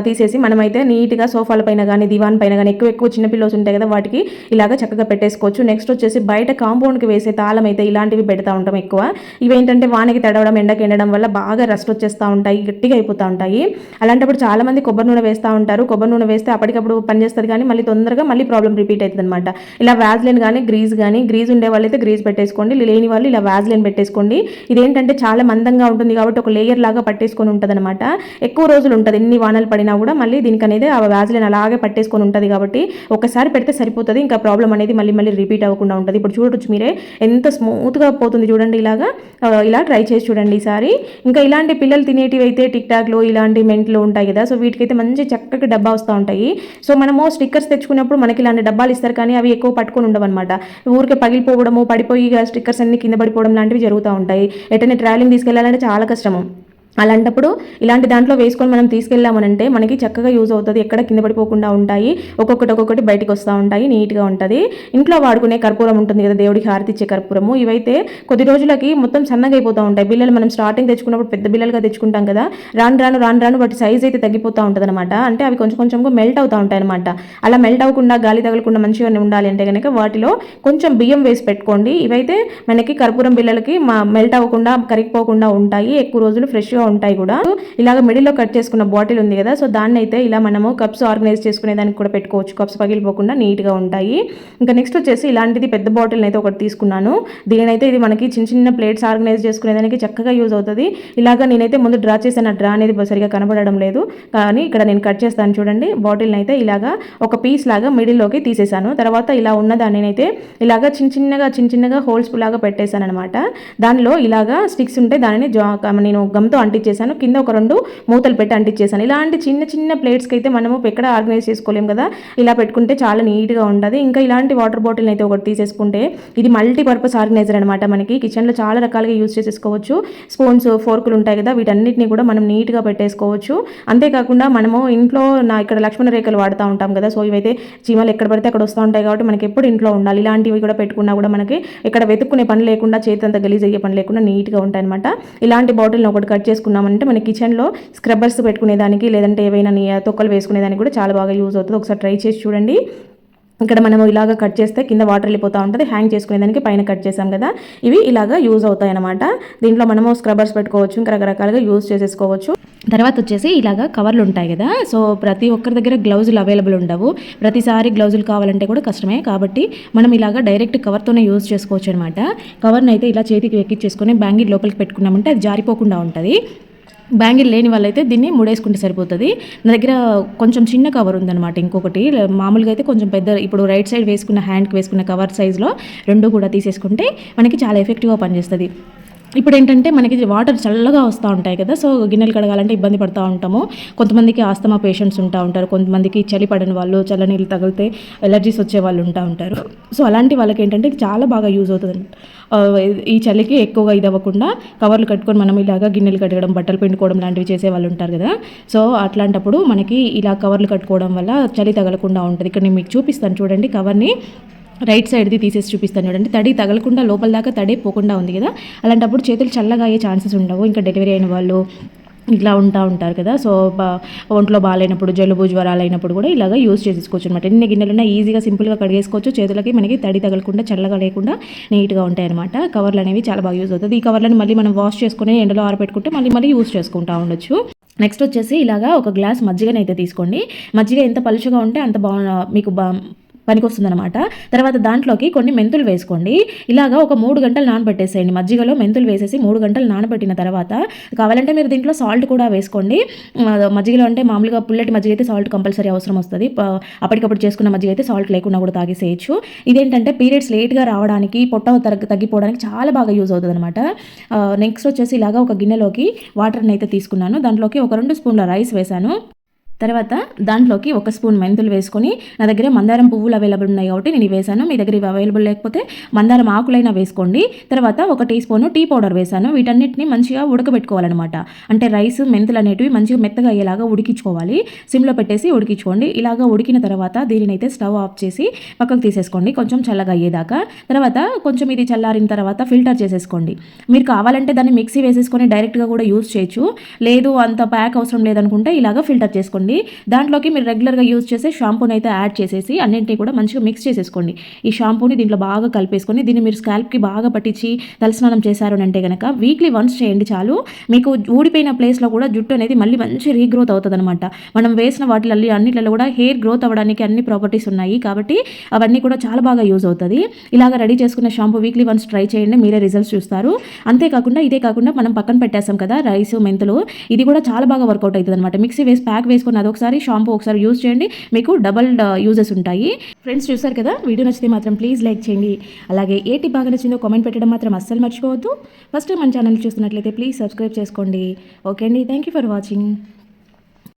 తీసేసి మనమైతే నీట్గా సోఫాల పైన కానీ దివాన్ పైన కానీ ఎక్కువ ఎక్కువ చిన్న పిల్లోస్ ఉంటాయి కదా వాటికి ఇలాగ చక్కగా పెట్టేసుకోవచ్చు. నెక్స్ట్ వచ్చేసి బయట కాంపౌండ్కి వేసే తాళం అయితే ఇలాంటివి పెడతా ఉంటాం ఎక్కువ. ఇవేంటంటే వానకి తడవడం ఎండకి ఎండడం వల్ల బాగా రస్ట్ వచ్చేస్తూ ఉంటాయి గట్టిగా అయిపోతూ ఉంటాయి. అలాంటప్పుడు చాలా మంది కొబ్బరి నూనె వేస్తూ ఉంటారు. కొబ్బరి నూనె వేస్తే అప్పటికప్పుడు పనిచేస్తుంది కానీ మళ్ళీ తొందరగా మళ్ళీ ప్రాబ్లం రిపీట్ అవుతుంది అనమాట ఇలా వ్యాజ్లైన్ కానీ గ్రీజ్ కానీ గ్రీజ్ ఉండే వాళ్ళైతే గ్రీజ్ పెట్టేసుకోండి. లేని వాళ్ళు ఇలా వ్యాజ్లైన్ పెట్టేసుకోండి. ఇదేంటంటే చాలా మందంగా ఉంటుంది కాబట్టి ఒక లేయర్ లాగా పట్టేసుకొని ఉంటుంది అనమాట ఎక్కువ రోజులు ఉంటుంది. ఎన్ని వానలు పడినా కూడా మళ్ళీ దీనికి అనేది ఆ వ్యాజ్లైన్ అలాగే పట్టేసుకొని ఉంటుంది కాబట్టి ఒకసారి పెడితే సరిపోతుంది. ఇంకా ప్రాబ్లం అనేది మళ్ళీ మళ్ళీ రిపీట్ అవ్వకుండా ఉంటుంది. ఇప్పుడు చూడొచ్చు మీరే ఎంత స్మూత్గా పోతుంది చూడండి ఇలాగా. ఇలా ట్రై చేసి చూడండి ఈసారి. ఇంకా ఇలాంటి పిల్లలు తినేటివి అయితే టిక్ టాక్లో ఇలాంటి మెంట్లు ఉంటాయి కదా. సో వీటికైతే మంచి చక్కగా డబ్బా వస్తూ ఉంటాయి. సో మనము స్టిక్కర్స్ తెచ్చుకున్నప్పుడు మనకి ఇలాంటి డబ్బాలు ఇస్తారు కానీ అవి ఎక్కువ పట్టుకొని ఉండవు అనమాట ఊరికే పగిలిపోవడము పడిపోయి స్టిక్కర్స్ అన్ని కింద పడిపోవడం లాంటివి జరుగుతూ ఉంటాయి. ఎటైనా ట్రావెలింగ్ తీసుకెళ్ళాలని చాలా కష్టము. అలాంటప్పుడు ఇలాంటి దాంట్లో వేసుకొని మనం తీసుకెళ్ళామనంటే మనకి చక్కగా యూజ్ అవుతుంది ఎక్కడ కింద పడిపోకుండా ఉంటాయి ఒక్కొక్కటి ఒక్కొక్కటి బయటకు వస్తూ ఉంటాయి నీట్గా ఉంటుంది. ఇంట్లో వాడుకునే కర్పూరం ఉంటుంది కదా దేవుడికి హారతి ఇచ్చే కర్పూరము. ఇవైతే కొద్ది రోజులకి మొత్తం సన్నగా అయిపోతూ ఉంటాయి. బిల్లలు మనం స్టార్టింగ్ తెచ్చుకున్నప్పుడు పెద్ద బిల్లలుగా తెచ్చుకుంటాం కదా రాను రాను రాను రాను వాటి సైజ్ అయితే తగ్గిపోతూ ఉంటుంది అనమాట అంటే అవి కొంచెం కొంచెం మెల్ట్ అవుతూ ఉంటాయి అనమాట అలా మెల్ట్ అవ్వకుండా గాలి తగలకుండా మంచిగా ఉండాలి అంటే కనుక వాటిలో కొంచెం బియ్యం వేసి పెట్టుకోండి. ఇవైతే మనకి కర్పూరం బిల్లలకి మెల్ట్ అవ్వకుండా కరిగిపోకుండా ఉంటాయి. ఎక్కువ రోజులు ఫ్రెష్గా ఉంటాయి కూడా. ఇలాగ మిడిల్లో కట్ చేసుకున్న బాటిల్ ఉంది కదా సో దాన్ని అయితే ఇలా మనము కప్స్ ఆర్గనైజ్ చేసుకునే దానికి కూడా పెట్టుకోవచ్చు. కప్స్ పగిలిపోకుండా నీట్గా ఉంటాయి. ఇంకా నెక్స్ట్ వచ్చేసి ఇలాంటిది పెద్ద బాటిల్ అయితే ఒకటి తీసుకున్నాను. దీనైతే ఇది మనకి చిన్న చిన్న ప్లేట్స్ ఆర్గనైజ్ చేసుకునే దానికి చక్కగా యూజ్ అవుతుంది. ఇలాగ నేనైతే ముందు డ్రా చేసిన డ్రా అనేది సరిగా కనబడడం లేదు. కానీ ఇక్కడ నేను కట్ చేస్తాను చూడండి. బాటిల్ని అయితే ఇలాగా ఒక పీస్ లాగా మిడిల్లోకి తీసేసాను. తర్వాత ఇలా ఉన్న దానినైతే అయితే చిన్న చిన్నగా చిన్న చిన్నగా హోల్స్ లాగా పెట్టేశాను అనమాట దానిలో ఇలాగా స్టిక్స్ ఉంటే దానిని జా నేను గమ్తో అంటించేసాను కింద ఒక రెండు మూతలు పెట్టి అంటించేసాను ఇలాంటి చిన్న చిన్న ప్లేట్స్కి అయితే మనము ఎక్కడ ఆర్గనైజ్ చేసుకోలేము కదా. ఇలా పెట్టుకుంటే చాలా నీట్గా ఉండదు ఇంకా ఇలాంటి వాటర్ బాటిల్ అయితే ఒకటి తీసేసుకుంటే ఇది మల్టీపర్పస్ ఆర్గనైజర్ అనమాట మనకి. కిచెన్లో చాలా రకాలుగా యూజ్ చేసేసుకోవచ్చు. స్పూన్స్ ఫోర్కులు ఉంటాయి కదా. వీటన్నిటిని కూడా మనం నీట్గా పెట్టేసుకోవచ్చు. అంతేకాకుండా మనము ఇంట్లో నా ఇక్కడ లక్ష్మణ రేఖలు వాడుతూ ఉంటాం కదా. సో ఇవైతే చీమలు ఎక్కడ పడితే అక్కడ వస్తూ ఉంటాయి కాబట్టి మనకి ఎప్పుడు ఇంట్లో ఉండాలి. ఇలాంటివి కూడా పెట్టుకున్నా కూడా మనకి ఇక్కడ వెతుక్కునే పని లేకుండా చేతి అంతా గలీజ్ అయ్యే పని లేకుండా నీట్గా ఉంటాయి అనమాట ఇలాంటి బాటిల్ని ఒకటి కట్ చేసుకున్నామంటే మన కిచెన్లో స్క్రబ్బర్స్ పెట్టుకునేదానికి లేదంటే ఏవైనా తొక్కలు వేసుకునేదానికి కూడా చాలా బాగా యూజ్ అవుతుంది. ఒకసారి ట్రై చేసి చూడండి. ఇక్కడ మనం ఇలాగ కట్ చేస్తే కింద వాటర్ వెళ్ళిపోతూ ఉంటుంది హ్యాంగ్ చేసుకునేదానికి పైన కట్ చేసాం కదా. ఇవి ఇలాగ యూజ్ అవుతాయి అనమాట దీంట్లో మనము స్క్రబ్బర్స్ పెట్టుకోవచ్చు ఇంకా రకరకాలుగా యూజ్ చేసేసుకోవచ్చు. తర్వాత వచ్చేసి ఇలాగ కవర్లు ఉంటాయి కదా. సో ప్రతి ఒక్కరి దగ్గర గ్లౌజులు అవైలబుల్ ఉండవు. ప్రతిసారి గ్లౌజులు కావాలంటే కూడా కష్టమే. కాబట్టి మనం ఇలాగ డైరెక్ట్ కవర్తోనే యూజ్ చేసుకోవచ్చు అనమాట కవర్ని అయితే ఇలా చేతికి ఎక్కించేసుకొని బ్యాంగిల్ లోపలికి పెట్టుకున్నామంటే అది జారిపోకుండా ఉంటుంది. బ్యాంగిల్ లేని వాళ్ళైతే దీన్ని ముడేసుకుంటే సరిపోతుంది. నా దగ్గర కొంచెం చిన్న కవర్ ఉందన్నమాట ఇంకొకటి. మామూలుగా అయితే కొంచెం పెద్ద ఇప్పుడు రైట్ సైడ్ వేసుకున్న హ్యాండ్కి వేసుకున్న కవర్ సైజులో రెండు కూడా తీసేసుకుంటే మనకి చాలా ఎఫెక్టివ్గా పనిచేస్తుంది. ఇప్పుడు ఏంటంటే మనకి వాటర్ చల్లగా వస్తూ ఉంటాయి కదా సో గిన్నెలు కడగాలంటే ఇబ్బంది పడుతూ ఉంటాము. కొంతమందికి ఆస్తమా పేషెంట్స్ ఉంటా ఉంటారు కొంతమందికి చలి పడని వాళ్ళు చల్ల నీళ్ళు తగిలితే ఎలర్జీస్ వచ్చే వాళ్ళు ఉంటా ఉంటారు. సో అలాంటి వాళ్ళకి ఏంటంటే చాలా బాగా యూజ్ అవుతుంది. ఈ చలికి ఎక్కువగా ఇది అవ్వకుండా కవర్లు కట్టుకొని మనం ఇలాగా గిన్నెలు కడగడం బట్టలు పిండుకోవడం లాంటివి చేసే వాళ్ళు ఉంటారు కదా. సో అట్లాంటప్పుడు మనకి ఇలా కవర్లు కట్టుకోవడం వల్ల చలి తగలకుండా ఉంటుంది. ఇక్కడ నేను మీకు చూపిస్తాను చూడండి కవర్ని. రైట్ సైడ్ది తీసేసి చూపిస్తాను చూడండి. తడి తగలకుండా లోపల దాకా తడి పోకుండా ఉంది కదా. అలాంటప్పుడు చేతులు చల్లగా అయ్యే ఛాన్సెస్ ఉండవు. ఇంకా డెలివరీ అయిన వాళ్ళు ఇట్లా ఉంటా ఉంటారు కదా. సో ఒంట్లో బాగాలేనప్పుడు జలుబు జ్వరాలు అయినప్పుడు కూడా ఇలాగ యూజ్ చేసుకోవచ్చు అనమాట ఎన్ని గిన్నెలున్నా ఈజీగా సింపుల్గా కడిగేసుకోవచ్చు. చేతులకి మనకి తడి తగలకుండా చల్లగా లేకుండా నీట్గా ఉంటాయి అనమాట కవర్లు అనేవి చాలా బాగా యూజ్ అవుతుంది ఈ కవర్లను మళ్ళీ మనం వాష్ చేసుకుని ఎండలో ఆరబెట్టుకుంటే మళ్ళీ మళ్ళీ యూజ్ చేసుకుంటా ఉండొచ్చు. నెక్స్ట్ వచ్చేసి ఇలాగా ఒక గ్లాస్ మజ్జిగనైతే తీసుకోండి. మజ్జిగ ఎంత పలుచగా ఉంటే అంత బా మీకు బా పనికొస్తుందన్నమాట. తర్వాత దాంట్లోకి కొన్ని మెంతులు వేసుకోండి. ఇలాగా ఒక మూడు గంటలు నానబెట్టేసేయండి. మజ్జిగలో మెంతులు వేసేసి మూడు గంటలు నానబెట్టిన తర్వాత కావాలంటే మీరు దీంట్లో సాల్ట్ కూడా వేసుకోండి. మజ్జిగలో అంటే మామూలుగా పుల్లటి మజ్జిగ అయితే సాల్ట్ కంపల్సరీ అవసరం వస్తుంది. అప్పటికప్పుడు చేసుకున్న మజ్జిగ అయితే సాల్ట్ లేకుండా కూడా తాగేసేయచ్చు. ఇదేంటంటే పీరియడ్స్ లేట్గా రావడానికి పొట్ట తగ్గ తగ్గిపోవడానికి చాలా బాగా యూజ్ అవుతుంది అనమాట నెక్స్ట్ వచ్చేసి ఇలాగా ఒక గిన్నెలోకి వాటర్ని అయితే తీసుకున్నాను. దాంట్లోకి ఒక రెండు స్పూన్ల రైస్ వేశాను. తర్వాత దాంట్లోకి ఒక స్పూన్ మెంతులు వేసుకొని నా దగ్గర మందారం పువ్వులు అవైలబుల్ ఉన్నాయి కాబట్టి నేను వేసాను మీ దగ్గర ఇవి అవైలబుల్ లేకపోతే మందారం ఆకులైనా వేసుకోండి. తర్వాత ఒక టీ స్పూన్ టీ పౌడర్ వేసాను వీటన్నిటిని మంచిగా ఉడకబెట్టుకోవాలన్నమాట. అంటే రైస్ మెంతులు అనేటివి మంచిగా మెత్తగా అయ్యేలాగా ఉడికించుకోవాలి. సిమ్లో పెట్టేసి ఉడికించుకోండి. ఇలాగా ఉడికిన తర్వాత దీనినైతే స్టవ్ ఆఫ్ చేసి పక్కకు తీసేసుకోండి. కొంచెం చల్లగా అయ్యేదాకా. తర్వాత కొంచెం ఇది చల్లారిన తర్వాత ఫిల్టర్ చేసేసుకోండి. మీరు కావాలంటే దాన్ని మిక్సీ వేసేసుకొని డైరెక్ట్గా కూడా యూజ్ చేయొచ్చు. లేదు అంత ప్యాక్ అవసరం లేదనుకుంటే ఇలాగ ఫిల్టర్ చేసుకోండి దాంట్లోకి మీరు రెగ్యులర్గా యూజ్ చేసే షాంపూని అయితే యాడ్ చేసేసి అన్నింటినీ కూడా మంచిగా మిక్స్ చేసేసుకోండి. ఈ షాంపూని దీంట్లో బాగా కలిపేసుకొని దీన్ని మీరు స్కాల్ప్కి బాగా పట్టించి తలస్నానం చేశారు అని అంటే కనుక వీక్లీ వన్స్ చేయండి చాలు. మీకు ఊడిపోయిన ప్లేస్లో కూడా జుట్టు అనేది మళ్ళీ మంచి రీగ్రోత్ అవుతుంది అనమాట మనం వేసిన వాటిలల్లి అన్నిటిలో కూడా హెయిర్ గ్రోత్ అవ్వడానికి అన్ని ప్రాపర్టీస్ ఉన్నాయి కాబట్టి అవన్నీ కూడా చాలా బాగా యూజ్ అవుతుంది. ఇలాగ రెడీ చేసుకున్న షాంపూ వీక్లీ వన్స్ ట్రై చేయండి మీరే రిజల్ట్స్ చూస్తారు. అంతేకాకుండా ఇదే కాకుండా మనం పక్కన పెట్టేస్తాం కదా రైస్ మెంతులు ఇది కూడా చాలా బాగా వర్కౌట్ అవుతుంది అనమాట మిక్సీ వేసి ప్యాక్ వేసుకొని అదొకసారి షాంపూ ఒకసారి యూజ్ చేయండి. మీకు డబల్ యూజెస్ ఉంటాయి. ఫ్రెండ్స్ చూసారు కదా? వీడియో నచ్చితే మాత్రం ప్లీజ్ లైక్ చేయండి. అలాగే ఏ టిప్ బాగా నచ్చిందో కామెంట్ పెట్టడం మాత్రం అస్సలు మర్చిపోవద్దు. ఫస్ట్ మన ఛానల్ చూస్తున్నట్లయితే ప్లీజ్ సబ్స్క్రైబ్ చేసుకోండి. ఓకే అండి. Thank you for watching.